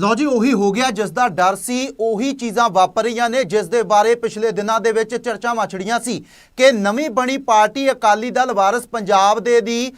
ਲਓ ਜੀ, ਉਹੀ ਹੋ ਗਿਆ ਜਿਸ ਦਾ ਡਰ ਸੀ, ਉਹੀ ਚੀਜ਼ਾਂ ਵਾਪਰ ਰਹੀਆਂ ਨੇ ਜਿਸ ਦੇ ਬਾਰੇ ਪਿਛਲੇ ਦਿਨਾਂ ਦੇ ਵਿੱਚ ਚਰਚਾਵਾਂ ਛਿੜੀਆਂ ਸੀ ਕਿ ਨਵੀਂ ਬਣੀ ਪਾਰਟੀ ਅਕਾਲੀ ਦਲ ਵਾਰਸ ਪੰਜਾਬ ਦੇ ਦੀ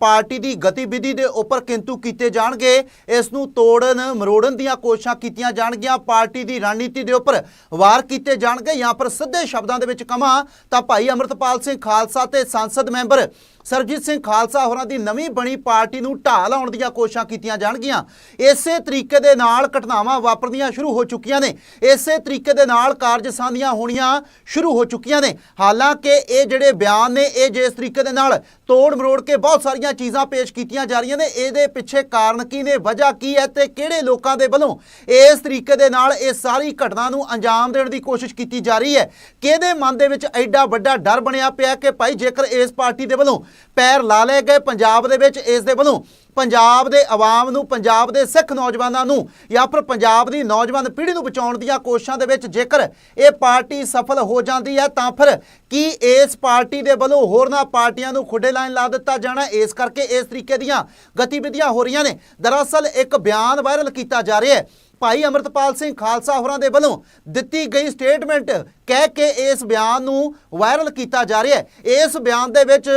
ਪਾਰਟੀ ਦੀ ਗਤੀਵਿਧੀ ਦੇ ਉੱਪਰ ਕਿੰਤੂ ਕੀਤੇ ਜਾਣਗੇ। ਇਸ ਨੂੰ ਤੋੜਨ, ਮਰੋੜਨ ਦੀਆਂ ਕੋਸ਼ਿਸ਼ਾਂ ਕੀਤੀਆਂ ਜਾਣਗੀਆਂ। ਪਾਰਟੀ ਦੀ ਰਣਨੀਤੀ ਦੇ ਉੱਪਰ ਵਾਰ ਕੀਤੇ ਜਾਣਗੇ ਜਾਂ ਪਰ ਸਿੱਧੇ ਸ਼ਬਦਾਂ ਦੇ ਵਿੱਚ ਕਹਾਂ ਤਾਂ ਭਾਈ ਅਮਰਤਪਾਲ ਸਿੰਘ ਖਾਲਸਾ ਤੇ ਸੰਸਦ ਮੈਂਬਰ ਸਰਜੀਤ ਸਿੰਘ ਖਾਲਸਾ ਹੋਰਾਂ ਦੀ ਨਵੀਂ ਬਣੀ ਪਾਰਟੀ ਨੂੰ ਢਾਹ ਲਾਉਣ ਦੀਆਂ ਕੋਸ਼ਿਸ਼ਾਂ ਕੀਤੀਆਂ ਜਾਣਗੀਆਂ। ਇਸੇ ਤਰੀਕੇ ਦੇ ਨਾਲ ਘਟਨਾਵਾਂ ਵਾਪਰਨੀਆਂ ਸ਼ੁਰੂ ਹੋ ਚੁੱਕੀਆਂ ਨੇ। ਇਸੇ ਤਰੀਕੇ ਦੇ ਨਾਲ ਕਾਰਜਸਾਨੀਆਂ ਹੋਣੀਆਂ ਸ਼ੁਰੂ ਹੋ ਚੁੱਕੀਆਂ ਨੇ। ਹਾਲਾਂਕਿ ਇਹ ਜਿਹੜੇ ਬਿਆਨ ਨੇ, ਇਹ ਜਿਸ ਤਰੀਕੇ ਦੇ ਨਾਲ ਤੋੜ ਮਰੋੜ ਕੇ ਬਹੁਤ ਸਾਰੀਆਂ ਚੀਜ਼ਾਂ ਪੇਸ਼ ਕੀਤੀਆਂ ਜਾ ਰਹੀਆਂ ਨੇ, ਇਹਦੇ ਪਿੱਛੇ ਕਾਰਨ ਕੀ ਨੇ, ਵਜ੍ਹਾ ਕੀ ਹੈ ਤੇ ਕਿਹੜੇ ਲੋਕਾਂ ਦੇ ਵੱਲੋਂ ਇਸ ਤਰੀਕੇ ਦੇ ਨਾਲ ਇਹ ਸਾਰੀ ਘਟਨਾ ਨੂੰ ਅੰਜਾਮ ਦੇਣ ਦੀ ਕੋਸ਼ਿਸ਼ ਕੀਤੀ ਜਾ ਰਹੀ ਹੈ? ਕਿਹਦੇ ਮਨ ਦੇ ਵਿੱਚ ਐਡਾ ਵੱਡਾ ਡਰ ਬਣਿਆ ਪਿਆ ਕਿ ਭਾਈ ਜੇਕਰ ਇਸ ਪਾਰਟੀ ਦੇ ਵੱਲੋਂ ਪੈਰ ਲਾ ਲਏ ਗਏ ਪੰਜਾਬ ਦੇ ਵਿੱਚ ਇਸ ਦੇ ਵੱਲੋਂ। ਪੰਜਾਬ ਦੇ ਆਵਾਮ ਨੂੰ, ਪੰਜਾਬ ਦੇ ਸਿੱਖ ਨੌਜਵਾਨਾਂ ਨੂੰ ਜਾਂ ਫਿਰ ਪੰਜਾਬ ਦੀ ਨੌਜਵਾਨ ਪੀੜ੍ਹੀ ਨੂੰ ਬਚਾਉਣ ਦੀਆਂ ਕੋਸ਼ਿਸ਼ਾਂ ਦੇ ਵਿੱਚ ਜੇਕਰ ਇਹ ਪਾਰਟੀ ਸਫਲ ਹੋ ਜਾਂਦੀ ਹੈ, ਤਾਂ ਫਿਰ ਕੀ ਇਸ ਪਾਰਟੀ ਦੇ ਵੱਲੋਂ ਹੋਰਨਾਂ ਪਾਰਟੀਆਂ ਨੂੰ ਖੁੱਡੇ ਲਾਈਨ ਲਾ ਦਿੱਤਾ ਜਾਣਾ? ਇਸ ਕਰਕੇ ਇਸ ਤਰੀਕੇ ਦੀਆਂ ਗਤੀਵਿਧੀਆਂ ਹੋ ਰਹੀਆਂ ਨੇ। ਦਰਅਸਲ ਇੱਕ ਬਿਆਨ ਵਾਇਰਲ ਕੀਤਾ ਜਾ ਰਿਹਾ ਹੈ। ਭਾਈ ਅਮਰਤਪਾਲ ਸਿੰਘ ਖਾਲਸਾ ਹੋਰਾਂ ਦੇ ਵੱਲੋਂ ਦਿੱਤੀ ਗਈ ਸਟੇਟਮੈਂਟ ਕਹਿ ਕੇ ਇਸ ਬਿਆਨ ਨੂੰ ਵਾਇਰਲ ਕੀਤਾ ਜਾ ਰਿਹਾ ਹੈ। ਇਸ ਬਿਆਨ ਦੇ ਵਿੱਚ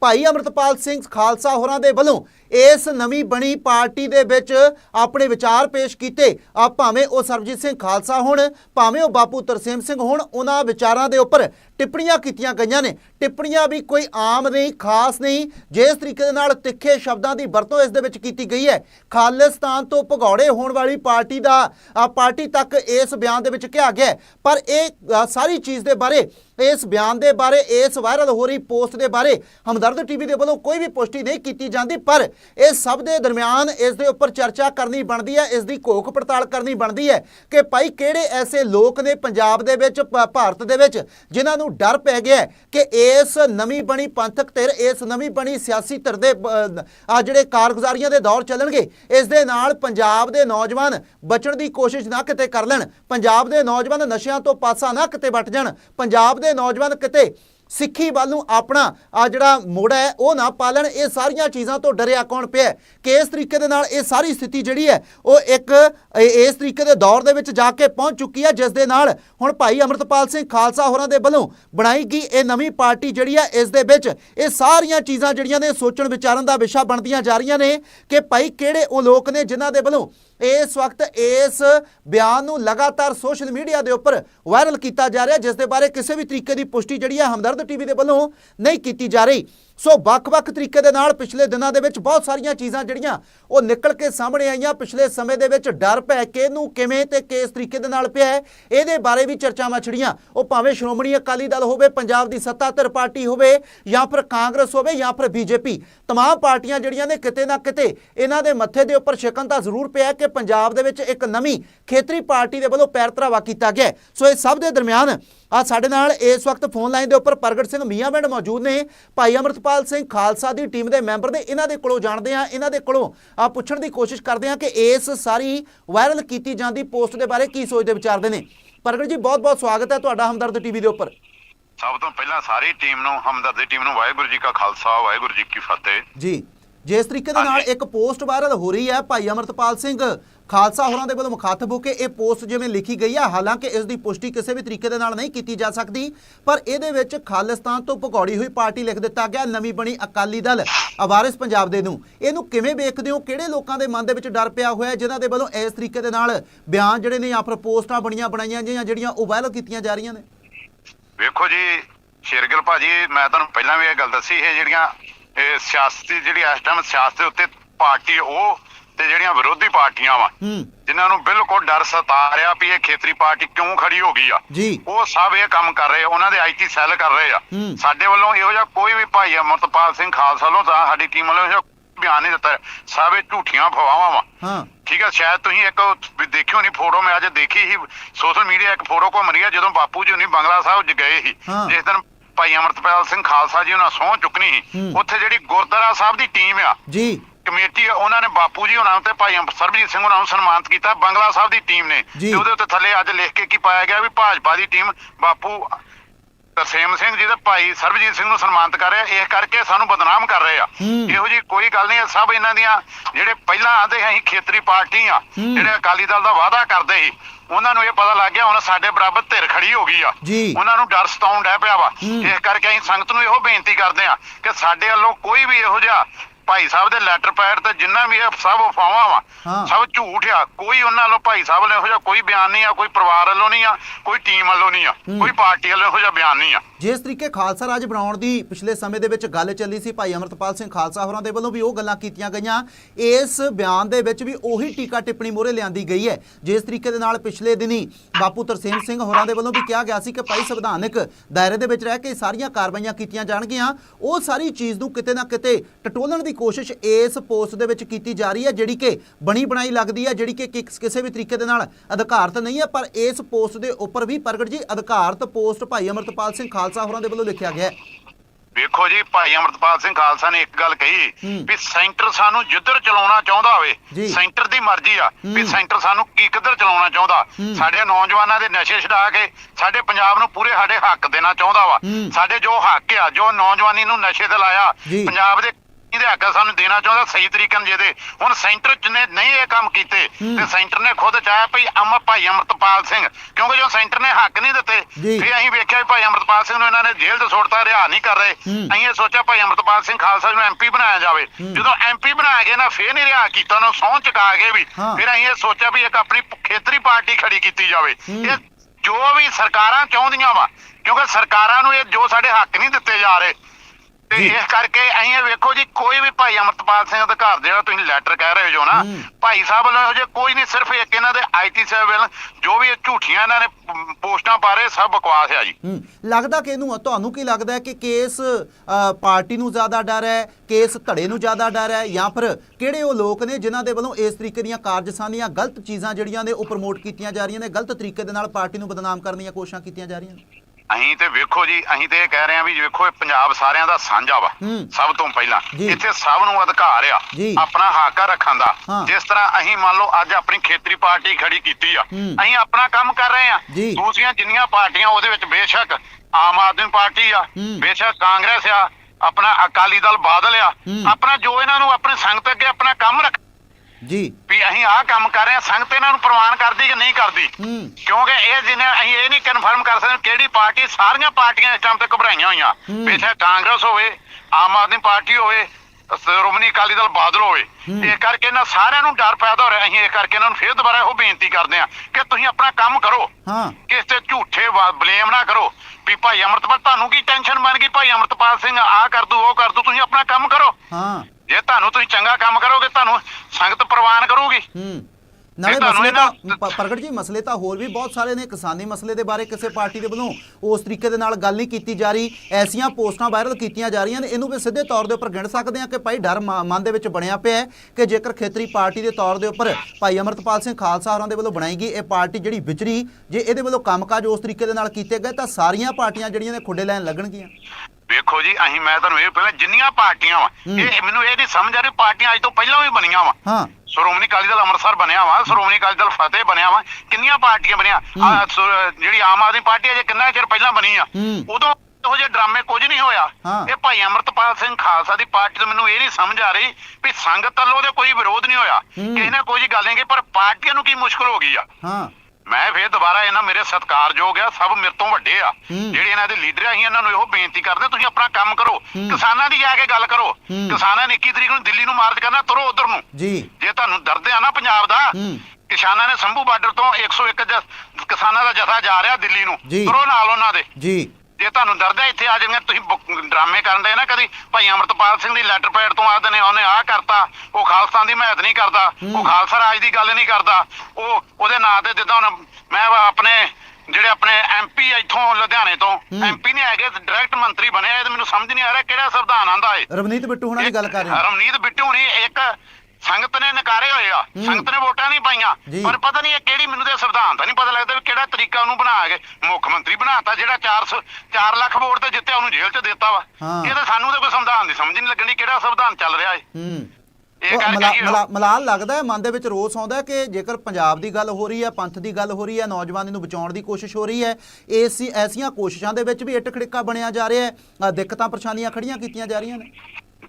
ਭਾਈ ਅਮਰਤਪਾਲ ਸਿੰਘ ਖਾਲਸਾ ਹੋਰਾਂ ਦੇ ਵੱਲੋਂ ਇਸ ਨਵੀਂ ਬਣੀ ਪਾਰਟੀ ਦੇ ਵਿੱਚ ਆਪਣੇ ਵਿਚਾਰ ਪੇਸ਼ ਕੀਤੇ। ਆ ਭਾਵੇਂ ਉਹ ਸਰਬਜੀਤ ਸਿੰਘ ਖਾਲਸਾ ਹੋਣ, ਭਾਵੇਂ ਉਹ ਬਾਪੂ ਤਰਸੇਮ ਸਿੰਘ ਹੋਣ, ਉਹਨਾਂ ਵਿਚਾਰਾਂ ਦੇ ਉੱਪਰ ਟਿੱਪਣੀਆਂ ਕੀਤੀਆਂ ਗਈਆਂ ਨੇ। ਟਿੱਪਣੀਆਂ ਵੀ ਕੋਈ ਆਮ ਨਹੀਂ, ਖਾਸ ਨਹੀਂ। ਜਿਸ ਤਰੀਕੇ ਦੇ ਨਾਲ ਤਿੱਖੇ ਸ਼ਬਦਾਂ ਦੀ ਵਰਤੋਂ ਇਸ ਦੇ ਵਿੱਚ ਕੀਤੀ ਗਈ ਹੈ। ਖਾਲਿਸਤਾਨ ਤੋਂ ਭਗੌੜੇ ਹੋਣ ਵਾਲੀ ਪਾਰਟੀ ਦਾ ਪਾਰਟੀ ਤੱਕ ਇਸ ਬਿਆਨ ਦੇ ਵਿੱਚ ਕਿਹਾ ਗਿਆ ਪਰ ਇਹ ਸਾਰੀ ਚੀਜ਼ ਦੇ ਬਾਰੇ ਇਸ ਬਿਆਨ ਦੇ ਬਾਰੇ, ਇਸ ਵਾਇਰਲ ਹੋ ਰਹੀ ਪੋਸਟ ਦੇ ਬਾਰੇ ਹਮਦਰਦ ਟੀਵੀ ਦੇ ਵੱਲੋਂ ਕੋਈ ਵੀ ਪੁਸ਼ਟੀ ਨਹੀਂ ਕੀਤੀ ਜਾਂਦੀ, ਪਰ ਇਹ ਸਭ ਦੇ ਦਰਮਿਆਨ ਇਸ ਦੇ ਉੱਪਰ ਚਰਚਾ ਕਰਨੀ ਬਣਦੀ ਹੈ, ਇਸ ਦੀ ਘੋਖ ਪੜਤਾਲ ਕਰਨੀ ਬਣਦੀ ਹੈ ਕਿ ਭਾਈ ਕਿਹੜੇ ਐਸੇ ਲੋਕ ਨੇ ਪੰਜਾਬ ਦੇ ਵਿੱਚ ਭਾਰਤ ਦੇ ਵਿੱਚ ਜਿਨ੍ਹਾਂ ਨੂੰ ਡਰ ਪੈ ਗਿਆ ਕਿ ਇਸ ਨਵੀਂ ਬਣੀ ਪੰਥਕ ਧਿਰ, ਇਸ ਨਵੀਂ ਬਣੀ ਸਿਆਸੀ ਧਿਰ ਦੇ ਆ ਜਿਹੜੇ ਕਾਰਗੁਜ਼ਾਰੀਆਂ ਦੇ ਦੌਰ ਚੱਲਣਗੇ, ਇਸ ਦੇ ਨਾਲ ਪੰਜਾਬ ਦੇ ਨੌਜਵਾਨ ਬਚਣ ਦੀ ਕੋਸ਼ਿਸ਼ ਨਾ ਕਿਤੇ ਕਰ ਲੈਣ, ਪੰਜਾਬ ਦੇ ਨੌਜਵਾਨ ਨਸ਼ਿਆਂ ਤੋਂ ਪਾਸਾ ਨਾ ਕਿਤੇ ਵੱਟ ਜਾਣ, ਪੰਜਾਬ ਦੇ ਨੌਜਵਾਨ ਕਿਤੇ ਸਿੱਖੀ ਵੱਲ ਨੂੰ ਆਪਣਾ ਆ ਜਿਹੜਾ ਮੋੜ ਹੈ, ਉਹ ਨਾ ਪਾਲਣ। ਇਹ ਸਾਰੀਆਂ ਚੀਜ਼ਾਂ ਤੋਂ ਡਰਿਆ ਕੌਣ ਪਿਆ ਕਿ ਇਸ ਤਰੀਕੇ ਦੇ ਨਾਲ ਇਹ ਸਾਰੀ ਸਥਿਤੀ ਜਿਹੜੀ ਹੈ, ਉਹ ਇੱਕ ਇਸ ਤਰੀਕੇ ਦੇ ਦੌਰ ਦੇ ਵਿੱਚ ਜਾ ਕੇ ਪਹੁੰਚ ਚੁੱਕੀ ਹੈ, ਜਿਸ ਦੇ ਨਾਲ ਹੁਣ ਭਾਈ ਅਮਰਤਪਾਲ ਸਿੰਘ ਖਾਲਸਾ ਹੋਰਾਂ ਦੇ ਵੱਲੋਂ ਬਣਾਈ ਗਈ ਇਹ ਨਵੀਂ ਪਾਰਟੀ ਜਿਹੜੀ ਹੈ, ਇਸ ਦੇ ਵਿੱਚ ਇਹ ਸਾਰੀਆਂ ਚੀਜ਼ਾਂ ਜਿਹੜੀਆਂ ਨੇ ਸੋਚਣ ਵਿਚਾਰਨ ਦਾ ਵਿਸ਼ਾ ਬਣਦੀਆਂ ਜਾ ਰਹੀਆਂ ਨੇ ਕਿ ਭਾਈ ਕਿਹੜੇ ਉਹ ਲੋਕ ਨੇ ਜਿਨ੍ਹਾਂ ਦੇ ਵੱਲੋਂ ਇਸ ਵਕਤ ਇਸ ਬਿਆਨ ਨੂੰ ਲਗਾਤਾਰ ਸੋਸ਼ਲ ਮੀਡੀਆ ਦੇ ਉੱਪਰ ਵਾਇਰਲ ਕੀਤਾ ਜਾ ਰਿਹਾ ਜਿਸ ਦੇ ਬਾਰੇ ਕਿਸੇ ਵੀ ਤਰੀਕੇ ਦੀ ਪੁਸ਼ਟੀ ਜਿਹੜੀ ਹੈ ਹਮਦਰਦ ਟੀਵੀ ਦੇ ਵੱਲੋਂ ਨਹੀਂ ਕੀਤੀ ਜਾ ਰਹੀ। ਸੋ ਵੱਖ-ਵੱਖ ਤਰੀਕੇ ਦੇ ਨਾਲ ਪਿਛਲੇ ਦਿਨਾਂ ਦੇ ਵਿੱਚ ਬਹੁਤ ਸਾਰੀਆਂ ਚੀਜ਼ਾਂ ਜਿਹੜੀਆਂ ਉਹ ਨਿਕਲ ਕੇ ਸਾਹਮਣੇ ਆਈਆਂ ਪਿਛਲੇ ਸਮੇਂ ਦੇ ਵਿੱਚ ਡਰ ਪੈ ਕੇ ਇਹਨੂੰ ਕਿਵੇਂ ਤੇ ਕਿਸ ਤਰੀਕੇ ਦੇ ਨਾਲ ਪਿਆ ਹੈ ਇਹਦੇ ਬਾਰੇ ਵੀ ਚਰਚਾਵਾਂ ਛਿੜੀਆਂ ਉਹ ਭਾਵੇਂ ਸ਼੍ਰੋਮਣੀ ਅਕਾਲੀ ਦਲ ਹੋਵੇ ਪੰਜਾਬ ਦੀ ਸੱਤਾਧਰ ਪਾਰਟੀ ਹੋਵੇ ਜਾਂ ਫਿਰ ਕਾਂਗਰਸ ਹੋਵੇ ਜਾਂ ਫਿਰ ਬੀਜੇਪੀ तमाम ਪਾਰਟੀਆਂ ਜਿਹੜੀਆਂ ਨੇ ਕਿਤੇ ਨਾ ਕਿਤੇ ਇਹਨਾਂ ਦੇ ਮੱਥੇ ਦੇ ਉੱਪਰ ਸ਼ਿਕਨ ਤਾਂ ਜ਼ਰੂਰ ਪਿਆ ਕਿ ਪੰਜਾਬ ਦੇ ਵਿੱਚ ਇੱਕ ਨਵੀਂ ਖੇਤਰੀ ਪਾਰਟੀ ਦੇ ਵੱਲੋਂ ਪੈਰ ਧਰਾਵਾ ਕੀਤਾ ਗਿਆ ਹੈ। ਸੋ ਇਹ ਸਭ ਦੇ ਦਰਮਿਆਨ ਆ ਸਾਡੇ ਨਾਲ ਇਸ ਵਕਤ ਫੋਨ ਲਾਈਨ ਦੇ ਉੱਪਰ ਪ੍ਰਗਟ ਸਿੰਘ ਮੀਆਂਵਿੰਡ ਮੌਜੂਦ ਨੇ। ਭਾਈ ਅਮਰਤਪਾਲ ਸਿੰਘ ਖਾਲਸਾ ਦੀ ਟੀਮ ਦੇ ਮੈਂਬਰ ਨੇ ਇਹਨਾਂ ਦੇ ਕੋਲੋਂ ਜਾਣਦੇ ਆ ਇਹਨਾਂ ਦੇ ਕੋਲੋਂ ਆ ਪੁੱਛਣ ਦੀ ਕੋਸ਼ਿਸ਼ ਕਰਦੇ ਆ ਕਿ ਇਸ ਸਾਰੀ ਵਾਇਰਲ ਕੀਤੀ ਜਾਂਦੀ ਪੋਸਟ ਦੇ ਬਾਰੇ ਕੀ ਸੋਚਦੇ ਵਿਚਾਰਦੇ ਨੇ। ਪ੍ਰਗਟ ਜੀ ਬਹੁਤ ਬਹੁਤ ਸਵਾਗਤ ਹੈ ਤੁਹਾਡਾ ਹਮਦਰਦ ਟੀਵੀ ਦੇ ਉੱਪਰ। ਸਭ ਤੋਂ ਪਹਿਲਾਂ ਸਾਰੀ ਟੀਮ ਨੂੰ ਹਮਦਰਦੀ ਟੀਮ ਨੂੰ ਵਾਹਿਗੁਰੂ ਜੀ ਕਾ ਖਾਲਸਾ ਵਾਹਿਗੁਰੂ ਜੀ ਕੀ ਫਤਿਹ। ਜੀ ਜਿਸ ਤਰੀਕੇ ਦੇ ਨਾਲ। ਇੱਕ ਪੋਸਟ ਵਾਇਰਲ ਹੋ ਰਹੀ ਹੈ ਭਾਈ ਅਮਰਤਪਾਲ ਸਿੰਘ ਖਾਲਸਾ ਹੋਰਾਂ ਦੇ ਵੱਲੋਂ ਮੁਖਾਤਬ ਹੋ ਕੇ ਇਹ ਪੋਸਟ ਜਿਵੇਂ ਲਿਖੀ ਗਈ ਹੈ ਹਾਲਾਂਕਿ ਇਸ ਦੀ ਪੁਸ਼ਟੀ ਕਿਸੇ ਵੀ ਤਰੀਕੇ ਦੇ ਨਾਲ ਨਹੀਂ ਕੀਤੀ ਜਾ ਸਕਦੀ, ਪਰ ਇਹਦੇ ਵਿੱਚ ਖਾਲਿਸਤਾਨ ਤੋਂ ਭਗੌੜੀ ਹੋਈ ਪਾਰਟੀ ਲਿਖ ਦਿੱਤਾ ਗਿਆ, ਨਵੀਂ ਬਣੀ ਅਕਾਲੀ ਦਲ, ਅਵਾਰਿਸ ਪੰਜਾਬ ਦੇ ਨੂੰ। ਇਹਨੂੰ ਕਿਵੇਂ ਵੇਖਦੇ ਹੋ? ਕਿਹੜੇ ਲੋਕਾਂ ਦੇ ਮਨ ਦੇ ਵਿੱਚ ਡਰ ਪਿਆ ਹੋਇਆ ਜਿਨ੍ਹਾਂ ਦੇ ਵੱਲੋਂ ਇਸ ਤਰੀਕੇ ਦੇ ਨਾਲ ਬਿਆਨ ਜਿਹੜੇ ਨੇ ਜਾਂ ਫਿਰ ਪੋਸਟਾਂ ਬਣੀਆਂ ਬਣਾਈਆਂ ਜਾਂ ਜਿਹੜੀਆਂ ਉਹ ਵਾਇਰਲ ਕੀਤੀਆਂ ਜਾ ਰਹੀਆਂ ਨੇ? ਵੇਖੋ ਜੀ, ਸ਼ੇਰਗਿਲ ਭਾਜੀ, ਮੈਂ ਤੁਹਾਨੂੰ ਪਹਿਲਾਂ ਵੀ ਇਹ ਗੱਲ ਦੱਸੀ, ਇਹ ਜਿਹੜੀਆਂ ਸਿਆਸਤੀ ਜਿਹੜੀ ਇਸ ਟਾਈਮ ਸਿਆਸਤ ਦੇ ਉੱਤੇ ਪਾਰਟੀ, ਉਹ ਤੇ ਜਿਹੜੀਆਂ ਵਿਰੋਧੀ ਪਾਰਟੀਆਂ ਵਾ ਜਿਨ੍ਹਾਂ ਨੂੰ ਬਿਲਕੁਲ ਡਰ ਸਤਾ ਰਿਹਾ ਵੀ ਇਹ ਖੇਤਰੀ ਪਾਰਟੀ ਕਿਉਂ ਖੜੀ ਹੋ ਗਈ ਆ। ਉਹ ਸਭ ਇਹ ਕੰਮ ਕਰ ਰਹੇ ਉਹਨਾਂ ਦੇ ਆਈਟੀ ਸੈੱਲ ਕਰ ਰਹੇ ਆ। ਸਾਡੇ ਵੱਲੋਂ ਇਹੋ ਜਿਹਾ ਕੋਈ ਵੀ ਭਾਈ ਅਮਰਤਪਾਲ ਸਿੰਘ ਖਾਲਸਾ ਵੱਲੋਂ ਤਾਂ ਸਾਡੀ ਟੀਮ ਵੱਲੋਂ ਬਿਆਨ ਨਹੀਂ ਦਿੱਤਾ। ਸਭ ਇਹ ਝੂਠੀਆਂ ਫਵਾਵਾਂ ਵਾ। ਹਾਂ। ਠੀਕ ਹੈ ਸ਼ਾਇਦ ਤੁਸੀਂ ਇੱਕ ਦੇਖਿਓ ਨਹੀਂ ਫੋਟੋ ਮੈਂ ਅੱਜ ਦੇਖੀ ਸੀ ਸੋਸ਼ਲ ਮੀਡੀਆ ਇੱਕ ਫੋਟੋ ਘੁੰਮ ਰਹੀ ਹੈ ਜਦੋਂ ਬਾਪੂ ਜੀ ਹੁਣੀ ਬੰਗਲਾ ਸਾਹਿਬ ਜ ਗਏ ਸੀ। ਜਿਸ ਦਿਨ ਭਾਈ ਅਮਰਤਪਾਲ ਸਿੰਘ ਖਾਲਸਾ ਜੀ ਉਹਨਾਂ ਸਹੁੰ ਚੁੱਕਣੀ ਸੀ। ਉੱਥੇ ਜਿਹੜੀ ਗੁਰਦੁਆਰਾ ਸਾਹਿਬ ਦੀ ਟੀਮ ਆ ਜੀ। ਕਮੇਟੀ ਆ, ਉਹਨਾਂ ਨੇ ਬਾਪੂ ਜੀ ਉਹਨਾਂ ਤੇ ਭਾਈ ਸਰਬਜੀਤ ਸਿੰਘ ਉਹਨਾਂ ਨੂੰ ਸਨਮਾਨਿਤ ਕੀਤਾ ਬੰਗਲਾ ਸਾਹਿਬ ਦੀ ਟੀਮ ਨੇ ਜੀ। ਤੇ ਉਹਦੇ ਉੱਤੇ ਥੱਲੇ ਅੱਜ ਲਿਖ ਕੇ ਕੀ ਪਾਇਆ ਗਿਆ ਵੀ ਭਾਜਪਾ ਦੀ ਟੀਮ ਬਾਪੂ ਤਰਸੇਮ ਸਿੰਘ ਜੀ ਦੇ ਭਾਈ ਸਰਬਜੀਤ ਸਿੰਘ ਨੂੰ ਸਨਮਾਨਿਤ ਕਰ ਰਿਹਾ ਇਸ ਕਰਕੇ ਸਾਨੂੰ ਬਦਨਾਮ ਕਰ ਰਹੇ ਆ ਹੂੰ। ਇਹੋ ਜੀ ਕੋਈ ਗੱਲ ਨਹੀਂ ਹੈ ਸਭ ਇਹਨਾਂ ਦੀਆਂ ਜਿਹੜੇ ਪਹਿਲਾਂ ਆਂਦੇ ਅਸੀਂ ਖੇਤਰੀ ਪਾਰਟੀ ਆ ਹੂੰ। ਜਿਹੜੇ ਅਕਾਲੀ ਦਲ ਦਾ ਵਾਅਦਾ ਕਰਦੇ ਸੀ ਉਹਨਾਂ ਨੂੰ ਇਹ ਪਤਾ ਲੱਗ ਗਿਆ ਹੁਣ ਸਾਡੇ ਬਰਾਬਰ ਧਿਰ ਖੜੀ ਹੋ ਗਈ ਆ ਜੀ। ਉਹਨਾਂ ਨੂੰ ਡਰ ਸਤਾਉਣ ਡੈ ਪਿਆ ਵਾ ਹੂੰ। ਇਸ ਕਰਕੇ ਅਸੀਂ ਸੰਗਤ ਨੂੰ ਇਹੋ ਬੇਨਤੀ ਕਰਦੇ ਆ ਕਿ ਸਾਡੇ ਵੱਲੋਂ ਕੋਈ ਵੀ ਇਹੋ ਜਿਹਾ ਭਾਈ ਸਾਹਿਬ ਦੇ ਲੈਟਰ ਪੈਡ ਤੇ ਜਿੰਨਾ ਵੀ ਇਹ ਸਭ ਅਫਵਾਹਾਂ ਵਾ ਹਾਂ। ਸਭ ਝੂਠ ਆ ਕੋਈ ਉਹਨਾਂ ਵੱਲੋਂ ਭਾਈ ਸਾਹਿਬ ਵੱਲੋਂ ਇਹੋ ਜਿਹਾ ਕੋਈ ਬਿਆਨ ਨਹੀਂ ਆ ਕੋਈ ਪਰਿਵਾਰ ਵੱਲੋਂ ਨਹੀਂ ਆ ਕੋਈ ਟੀਮ ਵੱਲੋਂ ਨਹੀਂ ਆ। ਕੋਈ ਪਾਰਟੀ ਵੱਲੋਂ ਇਹੋ ਜਿਹਾ ਬਿਆਨ ਨਹੀਂ ਆ ਜਿਸ ਤਰੀਕੇ ਖਾਲਸਾ ਰਾਜ ਬਣਾਉਣ ਦੀ ਪਿਛਲੇ ਸਮੇਂ ਦੇ ਵਿੱਚ ਗੱਲ ਚੱਲੀ ਸੀ, ਭਾਈ ਅਮਰਤਪਾਲ ਸਿੰਘ ਖਾਲਸਾ ਹੋਰਾਂ ਦੇ ਵੱਲੋਂ ਵੀ ਉਹ ਗੱਲਾਂ ਕੀਤੀਆਂ ਗਈਆਂ। ਇਸ ਬਿਆਨ ਦੇ ਵਿੱਚ ਵੀ ਉਹੀ ਟੀਕਾ ਟਿੱਪਣੀ ਮੋਰੇ ਲਿਆਂਦੀ ਗਈ ਹੈ। ਜਿਸ ਤਰੀਕੇ ਦੇ ਨਾਲ ਪਿਛਲੇ ਦਿਨੀ ਬਾਪੂ ਤਰਸੇਮ ਸਿੰਘ ਹੋਰਾਂ ਦੇ ਵੱਲੋਂ ਵੀ ਕਿਹਾ ਗਿਆ ਸੀ ਕਿ ਭਾਈ ਸੰਵਿਧਾਨਕ ਦਾਇਰੇ ਦੇ ਵਿੱਚ ਰਹਿ ਕੇ ਸਾਰੀਆਂ ਕਾਰਵਾਈਆਂ ਕੀਤੀਆਂ ਜਾਣਗੀਆਂ। ਉਹ ਸਾਰੀ ਚੀਜ਼ ਨੂੰ ਕਿਤੇ ਨਾ ਕਿਤੇ ਟਟੋਲਣ ਦੀ ਕੋਸ਼ਿਸ਼ ਇਸ ਪੋਸਟ ਦੇ ਵਿੱਚ ਕੀਤੀ ਜਾ ਰਹੀ ਹੈ, ਜਿਹੜੀ ਕਿ ਬਣੀ ਬਣਾਈ ਲੱਗਦੀ ਹੈ, ਜਿਹੜੀ ਕਿ ਕਿਸ- ਕਿਸੇ ਵੀ ਤਰੀਕੇ ਦੇ ਨਾਲ ਅਧਿਕਾਰਤ ਨਹੀਂ ਹੈ। ਪਰ ਇਸ ਪੋਸਟ ਦੇ ਉੱਪਰ ਵੀ ਪ੍ਰਗਟ ਜੀ ਅਧਿਕਾਰਤ ਪੋਸਟ ਭਾਈ ਅਮਰਤਪਾਲ ਸਿੰਘ ਖਾਲਸਾ ਹੋਰਾਂ ਦੇ ਵੱਲੋਂ ਲਿਖਿਆ ਗਿਆ ਹੈ ਵੇਖੋ ਜੀ ਭਾਈ ਅਮਰਤਪਾਲ ਸਿੰਘ ਖਾਲਸਾ ਨੇ ਇੱਕ ਗੱਲ ਕਹੀ। ਵੀ ਸੈਂਟਰ ਸਾਨੂੰ ਜਿੱਧਰ ਚਲਾਉਣਾ ਚਾਹੁੰਦਾ। ਹੋਵੇ ਸੈਂਟਰ ਦੀ ਮਰਜ਼ੀ ਆ ਵੀ। ਸੈਂਟਰ ਸਾਨੂੰ ਕੀ ਕਿੱਧਰ ਚਲਾਉਣਾ ਚਾਹੁੰਦਾ। ਸਾਡੇ ਨੌਜਵਾਨਾਂ ਦੇ ਨਸ਼ੇ ਛਡਾ ਕੇ ਸਾਡੇ ਪੰਜਾਬ ਨੂੰ ਪੂਰੇ ਸਾਡੇ ਹੱਕ ਦੇਣਾ ਚਾਹੁੰਦਾ ਵਾ। ਸਾਡੇ ਜੋ ਹੱਕ ਆ ਜੋ ਨੌਜਵਾਨੀ ਨੂੰ ਨਸ਼ੇ ਤੇ ਲਾਇਆ। ਪੰਜਾਬ ਦੇ ਇਹਦੇ ਹੱਕ ਸਾਨੂੰ ਦੇਣਾ ਚਾਹੁੰਦਾ ਸਹੀ ਤਰੀਕੇ ਨਾਲ ਜਿਹਦੇ ਹੁਣ ਸੈਂਟਰ ਚ ਨੇ ਨਹੀਂ ਇਹ ਕੰਮ ਕੀਤੇ। ਤੇ ਸੈਂਟਰ ਨੇ ਖੁਦ ਚਾਹਿਆ ਭਈ ਅਮ ਭਾਈ ਅਮਰਤਪਾਲ ਸਿੰਘ ਕਿਉਂਕਿ ਜੋ ਸੈਂਟਰ ਨੇ ਹੱਕ ਨਹੀਂ ਦਿੱਤੇ। ਫਿਰ ਅਸੀਂ ਵੇਖਿਆ ਵੀ ਭਾਈ ਅਮਰਤਪਾਲ ਸਿੰਘ ਨੂੰ ਇਹਨਾਂ ਨੇ ਜੇਲ੍ਹ ਤੋਂ ਛੋੜਤਾ ਰਿਹਾ ਨਹੀਂ ਕਰ ਰਹੇ। ਅਸੀਂ ਇਹ ਸੋਚਿਆ ਭਾਈ ਅਮਰਤਪਾਲ ਸਿੰਘ ਖਾਲਸਾ ਨੂੰ ਐਮਪੀ ਬਣਾਇਆ ਜਾਵੇ। ਜਦੋਂ ਐਮਪੀ ਬਣਾਇਆ ਗਿਆ ਨਾ ਫੇਰ ਨਹੀਂ ਰਿਹਾ ਕੀਤਾ ਉਹਨੂੰ ਸਹੁੰ ਚੁਕਾ ਕੇ ਵੀ। ਫਿਰ ਅਸੀਂ ਇਹ ਸੋਚਿਆ ਵੀ ਇੱਕ ਆਪਣੀ ਖੇਤਰੀ ਪਾਰਟੀ ਖੜੀ ਕੀਤੀ ਜਾਵੇ। ਇਹ ਜੋ ਵੀ ਸਰਕਾਰਾਂ ਚਾਹੁੰਦੀਆਂ ਵਾ ਕਿਉਂਕਿ ਸਰਕਾਰਾਂ ਨੂੰ ਇਹ ਜੋ ਸਾਡੇ ਹੱਕ ਨਹੀਂ ਦਿੱਤੇ ਜਾ ਰਹੇ ਤੇ ਜੀ। ਇਸ ਕਰਕੇ ਇਹ ਵੇਖੋ ਜੀ ਕੋਈ ਵੀ ਭਾਈ ਅਮਰਤਪਾਲ ਸਿੰਘ ਦਾ ਘਰ ਜਿਹੜਾ ਤੁਸੀਂ ਲੈਟਰ ਕਹਿ ਰਹੇ ਹੋ ਨਾ। ਭਾਈ ਸਾਹਿਬ ਵੱਲੋਂ ਜਿਹੇ ਕੋਈ ਨਹੀਂ ਸਿਰਫ ਇੱਕ ਇਹਨਾਂ ਦੇ ਆਈਟੀ ਸਾਹਿਬ ਵੱਲ ਜੋ ਵੀ ਝੂਠੀਆਂ ਇਹਨਾਂ ਨੇ ਪੋਸਟਾਂ ਪਾ ਰਹੇ ਸਭ ਬਕਵਾਸ ਆ ਜੀ ਲੱਗਦਾ ਕਿ ਇਹਨੂੰ ਤੁਹਾਨੂੰ ਕੀ ਲੱਗਦਾ ਹੈ ਕਿ ਕੇਸ ਪਾਰਟੀ ਨੂੰ ਜ਼ਿਆਦਾ ਡਰ ਹੈ ਕੇਸ ਧੜੇ ਨੂੰ ਜ਼ਿਆਦਾ ਡਰ ਹੈ ਜਾਂ ਫਿਰ ਕਿਹੜੇ ਉਹ ਲੋਕ ਨੇ ਜਿਨ੍ਹਾਂ ਦੇ ਵੱਲੋਂ ਇਸ ਤਰੀਕੇ ਦੀਆਂ ਕਾਰਜਸਾਨੀਆਂ ਗਲਤ ਚੀਜ਼ਾਂ ਜਿਹੜੀਆਂ ਨੇ ਉਹ ਪ੍ਰਮੋਟ ਕੀਤੀਆਂ ਜਾ ਰਹੀਆਂ ਨੇ ਗਲਤ ਤਰੀਕੇ ਦੇ ਨਾਲ ਪਾਰਟੀ ਨੂੰ ਬਦਨਾਮ ਕਰਨ ਦੀਆਂ ਕੋਸ਼ਿਸ਼ਾਂ ਕੀਤੀਆਂ ਜਾ ਰਹੀਆਂ ਨੇ ਅਸੀਂ ਤੇ ਵੇਖੋ ਜੀ ਅਸੀਂ ਤੇ ਇਹ ਕਹਿ ਰਹੇ ਹਾਂ ਵੀ ਵੇਖੋ ਇਹ ਪੰਜਾਬ ਸਾਰਿਆਂ ਦਾ ਸਾਂਝਾ ਵਾ। ਸਭ ਤੋਂ ਪਹਿਲਾਂ। ਇੱਥੇ ਸਭ ਨੂੰ ਅਧਿਕਾਰ ਆ। ਆਪਣਾ ਹੱਕ ਆ ਰੱਖਣ ਦਾ। ਜਿਸ ਤਰ੍ਹਾਂ ਅਸੀਂ ਮੰਨ ਲਓ ਅੱਜ ਆਪਣੀ ਖੇਤਰੀ ਪਾਰਟੀ ਖੜੀ ਕੀਤੀ ਆ। ਅਸੀਂ ਆਪਣਾ ਕੰਮ ਕਰ ਰਹੇ ਆ। ਦੂਸਰੀਆਂ ਜਿੰਨੀਆਂ ਪਾਰਟੀਆਂ ਉਹਦੇ ਵਿੱਚ ਬੇਸ਼ੱਕ ਆਮ ਆਦਮੀ ਪਾਰਟੀ ਆ। ਬੇਸ਼ੱਕ ਕਾਂਗਰਸ ਆ ਆਪਣਾ ਅਕਾਲੀ ਦਲ ਬਾਦਲ ਆ। ਆਪਣਾ ਜੋ ਇਹਨਾਂ ਨੂੰ ਆਪਣੀ ਸੰਗਤ ਅੱਗੇ ਆਪਣਾ ਕੰਮ ਰੱਖ ਜੀ। ਵੀ ਅਸੀਂ ਆਹ ਕੰਮ ਕਰ ਰਹੇ ਆ ਸੰਗਤ ਇਹਨਾਂ ਨੂੰ ਪ੍ਰਵਾਨ ਕਰਦੀ ਕਿ ਨਹੀਂ ਕਰਦੀ? ਹੂੰ। ਕਿਉਂਕਿ ਇਹ ਜਿਹਨੇ ਅਸੀਂ ਇਹ ਨਹੀਂ ਕਨਫਰਮ ਕਰ ਸਕਦੇ ਕਿਹੜੀ ਪਾਰਟੀ ਸਾਰੀਆਂ ਪਾਰਟੀਆਂ ਇਸ ਟਾਈਮ ਤੇ ਘਬਰਾਈਆਂ ਹੋਈਆਂ। ਹੂੰ। ਬੇਸ਼ੱਕ ਕਾਂਗਰਸ ਹੋਵੇ ਆਮ ਆਦਮੀ ਪਾਰਟੀ ਹੋਵੇ ਸ਼੍ਰੋਮਣੀ ਅਕਾਲੀ ਦਲ ਬਾਦਲ ਹੋਵੇ। ਹੂੰ। ਇਹ ਕਰਕੇ ਇਹਨਾਂ ਸਾਰਿਆਂ ਨੂੰ ਡਰ ਪੈਦਾ ਹੋ ਰਿਹਾ। ਅਸੀਂ ਇਹ ਕਰਕੇ ਇਹਨਾਂ ਨੂੰ ਫੇਰ ਦੁਬਾਰਾ ਇਹੋ ਬੇਨਤੀ ਕਰਦੇ ਹਾਂ ਕਿ ਤੁਸੀਂ ਆਪਣਾ ਕੰਮ ਕਰੋ। ਹਾਂ। ਕਿਸ ਤੇ ਝੂਠੇ ਬਲੇਮ ਨਾ ਕਰੋ। ਵੀ ਭਾਈ ਅਮਰਤਪਾਲ ਤੁਹਾਨੂੰ ਕੀ ਟੈਨਸ਼ਨ ਬਣ ਗਈ? ਭਾਈ ਅਮਰਤਪਾਲ ਸਿੰਘ ਆਹ ਕਰ ਦੂ ਉਹ ਕਰ ਦੂ ਤੁਸੀਂ ਆਪਣਾ ਕੰਮ ਕਰੋ। ਹਾਂ। ਜੇ ਤੁਹਾਨੂੰ ਤੁਸੀਂ ਚੰਗਾ ਕੰਮ ਕਰੋਗੇ ਤੁਹਾਨੂੰ ਸੰਗਤ ਪ੍ਰਵਾਨ ਕਰੂਗੀ। ਹੂੰ। ਨਾਲੇ ਮਸਲੇ ਤਾਂ ਪ- ਪ੍ਰਗਟ ਜੀ ਮਸਲੇ ਤਾਂ ਹੋਰ ਵੀ ਬਹੁਤ ਸਾਰੇ ਨੇ। ਕਿਸਾਨੀ ਮਸਲੇ ਦੇ ਬਾਰੇ ਕਿਸੇ ਪਾਰਟੀ ਦੇ ਵੱਲੋਂ ਉਸ ਤਰੀਕੇ ਦੇ ਨਾਲ ਗੱਲ ਨਹੀਂ ਕੀਤੀ ਜਾ ਰਹੀ। ਐਸੀਆਂ ਪੋਸਟਾਂ ਵਾਇਰਲ ਕੀਤੀਆਂ ਜਾ ਰਹੀਆਂ ਨੇ। ਇਹਨੂੰ ਵੀ ਸਿੱਧੇ ਤੌਰ ਦੇ ਉੱਪਰ ਗਿਣ ਸਕਦੇ ਹਾਂ ਕਿ ਭਾਈ ਡਰ ਮ- ਮਨ ਦੇ ਵਿੱਚ ਬਣਿਆ ਪਿਆ ਹੈ ਕਿ ਜੇਕਰ ਖੇਤਰੀ ਪਾਰਟੀ ਦੇ ਤੌਰ ਦੇ ਉੱਪਰ ਭਾਈ ਅਮਰਤਪਾਲ ਸਿੰਘ ਖਾਲਸਾ ਹੋਰਾਂ ਦੇ ਵੱਲੋਂ ਬਣਾਈ ਗਈ ਇਹ ਪਾਰਟੀ ਜਿਹੜੀ ਵਿਚਰੀ ਜੇ ਇਹਦੇ ਵੱਲੋਂ ਕੰਮਕਾਜ ਉਸ ਤਰੀਕੇ ਦੇ ਨਾਲ ਕੀਤੇ ਗਏ ਤਾਂ ਸਾਰੀਆਂ ਪਾਰਟੀਆਂ ਜਿਹੜੀਆਂ ਨੇ ਖੁੱਡੇ ਲੈਣ ਲੱਗਣਗੀਆਂ। ਵੇਖੋ ਜੀ ਅਸੀਂ ਮੈਂ ਤੁਹਾਨੂੰ ਇਹ ਪਹਿਲਾਂ ਜਿੰਨੀਆਂ ਪਾਰਟੀਆਂ ਵਾ। ਇਹ ਮੈਨੂੰ ਇਹ ਨਹੀਂ ਸਮਝ ਆ ਰਹੀ ਪਾਰਟੀਆਂ ਅੱਜ ਤੋਂ ਪਹਿਲਾਂ ਵੀ ਬਣੀਆਂ ਵਾ। ਹਾਂ। ਸ਼੍ਰੋਮਣੀ ਅਕਾਲੀ ਦਲ ਅੰਮ੍ਰਿਤਸਰ ਬਣਿਆ ਵਾ ਸ਼੍ਰੋਮਣੀ ਅਕਾਲੀ ਦਲ ਫਤਿਹ ਬਣਿਆ ਵਾ ਕਿੰਨੀਆਂ ਪਾਰਟੀਆਂ ਬਣੀਆਂ? ਜਿਹੜੀ ਆਮ ਆਦਮੀ ਪਾਰਟੀ ਅਜੇ ਕਿੰਨਾ ਚਿਰ ਪਹਿਲਾਂ ਬਣੀ ਆ। ਉਦੋਂ ਇਹੋ ਜਿਹੇ ਡਰਾਮੇ ਕੁਝ ਨਹੀਂ ਹੋਇਆ। ਇਹ ਭਾਈ ਅਮਰਤਪਾਲ ਸਿੰਘ ਖਾਲਸਾ ਦੀ ਪਾਰਟੀ ਤੋਂ ਮੈਨੂੰ ਇਹ ਨਹੀਂ ਸਮਝ ਆ ਰਹੀ ਵੀ ਸੰਗਤ ਵੱਲੋਂ ਉਹਦੇ ਕੋਈ ਵਿਰੋਧ ਨਹੀਂ ਹੋਇਆ। ਕਿਸੇ ਨੇ ਕੋਈ ਗੱਲ ਨਹੀਂ ਪਰ ਪਾਰਟੀਆਂ ਨੂੰ ਕੀ ਮੁਸ਼ਕਲ ਹੋ ਗਈ ਆ? ਹਾਂ। ਮੈਂ ਫੇਰ ਦੁਬਾਰਾ ਇਹਨਾਂ ਮੇਰੇ ਸਤਿਕਾਰਯੋਗ ਆ ਸਭ ਮੇਰੇ ਤੋਂ ਵੱਡੇ ਆ। ਜਿਹੜੇ ਇਹਨਾਂ ਦੇ ਲੀਡਰ ਆ ਅਸੀਂ ਇਹਨਾਂ ਨੂੰ ਇਹੋ ਬੇਨਤੀ ਕਰਦੇ ਤੁਸੀਂ ਆਪਣਾ ਕੰਮ ਕਰੋ। ਕਿਸਾਨਾਂ ਦੀ ਜਾ ਕੇ ਗੱਲ ਕਰੋ। ਕਿਸਾਨਾਂ ਨੇ 21 ਤਰੀਕ ਨੂੰ ਦਿੱਲੀ ਨੂੰ ਮਾਰਚ ਕਰਨਾ ਤੁਰੋ ਉਧਰ ਨੂੰ ਜੀ ਜੇ ਤੁਹਾਨੂੰ ਦਰਦ ਆ ਨਾ ਪੰਜਾਬ ਦਾ। ਕਿਸਾਨਾਂ ਨੇ ਸੰਭੂ ਬਾਰਡਰ ਤੋਂ 101 ਜ- ਕਿਸਾਨਾਂ ਦਾ ਜਥਾ ਜਾ ਰਿਹਾ ਦਿੱਲੀ ਨੂੰ। ਤੁਰੋ ਨਾਲ ਉਹਨਾਂ ਦੇ ਜੀ ਜੇ ਤੁਹਾਨੂੰ ਦਰਦ ਹੈ ਇੱਥੇ ਆ ਜਾਣਗੇ ਤੁਸੀਂ ਡਰਾਮੇ ਕਰਨ ਦੇ ਨਾ ਕਦੀ। ਭਾਈ ਅਮਰਤਪਾਲ ਸਿੰਘ ਦੀ ਲੈਟਰ ਪੈਡ ਤੋਂ ਆਖਦੇ ਨੇ ਉਹਨੇ ਆਹ ਕਰਤਾ। ਉਹ ਖਾਲਸਾ ਦੀ ਮਹਿਤ ਨਹੀਂ ਕਰਦਾ। ਉਹ ਖਾਲਸਾ ਰਾਜ ਦੀ ਗੱਲ ਨਹੀਂ ਕਰਦਾ। ਉਹ ਉਹਦੇ ਨਾਂ ਤੇ ਜਿੱਦਾਂ ਹੁਣ ਮੈਂ ਵਾ ਆਪਣੇ ਜਿਹੜੇ ਆਪਣੇ ਐਮਪੀ ਇੱਥੋਂ ਲੁਧਿਆਣੇ ਤੋਂ। ਐਮਪੀ ਨੇ ਹੈਗੇ ਡਾਇਰੈਕਟ ਮੰਤਰੀ ਬਣੇ ਆ। ਇਹ ਤਾਂ ਮੈਨੂੰ ਸਮਝ ਨਹੀਂ ਆ ਰਿਹਾ ਕਿਹੜਾ ਸੰਵਿਧਾਨ ਆਂਦਾ ਏ। ਰਵਨੀਤ ਬਿੱਟੂ ਹੁਣਾਂ ਦੀ ਗੱਲ ਕਰ ਰਹੇ ਹਾਂ। ਰਮਨੀਤ ਬਿੱਟੂ ਹੁਣੀ ਇੱਕ ਸੰਗਤ ਨੇ ਨਕਾਰੇ ਹੋਏ ਆ। ਸੰਗਤ ਨੇ ਵੋਟਾਂ ਨਹੀਂ ਪਾਈਆਂ। ਪਰ ਪਤਾ ਨਹੀਂ ਇਹ ਕਿਹੜੀ ਮੈਨੂੰ ਤੇ ਸੰਵਿਧਾਨ ਦਾ ਨਹੀਂ ਪਤਾ ਲੱਗਦਾ ਵੀ ਕਿਹੜਾ ਤਰੀਕਾ ਉਹਨੂੰ ਬਣਾ ਕੇ ਮੁੱਖ ਮੰਤਰੀ ਬਣਾਤਾ ਜਿਹੜਾ 400 4 ਲੱਖ ਵੋਟ ਤੇ ਜਿੱਤਿਆ ਉਹਨੂੰ ਜੇਲ੍ਹ 'ਚ ਦਿੱਤਾ ਵਾ। ਇਹ ਤਾਂ ਸਾਨੂੰ ਤਾਂ ਕੋਈ ਸੰਵਿਧਾਨ ਦੀ ਸਮਝ ਨਹੀਂ ਲੱਗਣੀ ਕਿਹੜਾ ਸੰਵਿਧਾਨ ਚੱਲ ਰਿਹਾ ਏ। ਮਲਾਲ ਲੱਗਦਾ ਹੈ ਮਨ ਦੇ ਵਿੱਚ ਰੋਸ ਆਉਂਦਾ ਕਿ ਜੇਕਰ ਪੰਜਾਬ ਦੀ ਗੱਲ ਹੋ ਰਹੀ ਹੈ ਪੰਥ ਦੀ ਗੱਲ ਹੋ ਰਹੀ ਹੈ ਨੌਜਵਾਨੀ ਨੂੰ ਬਚਾਉਣ ਦੀ ਕੋਸ਼ਿਸ਼ ਹੋ ਰਹੀ ਹੈ ਐਸੀ ਐਸੀਆਂ ਕੋਸ਼ਿਸ਼ਾਂ ਦੇ ਵਿੱਚ ਵੀ ਇੱਟ ਖੜਿੱਕਾ ਬਣਿਆ ਜਾ ਰਿਹਾ ਹੈ। ਦਿੱਕਤਾਂ ਪਰੇਸ਼ਾਨੀਆਂ ਖੜੀਆਂ ਕੀਤੀਆਂ ਜਾ ਰਹੀਆਂ ਨੇ।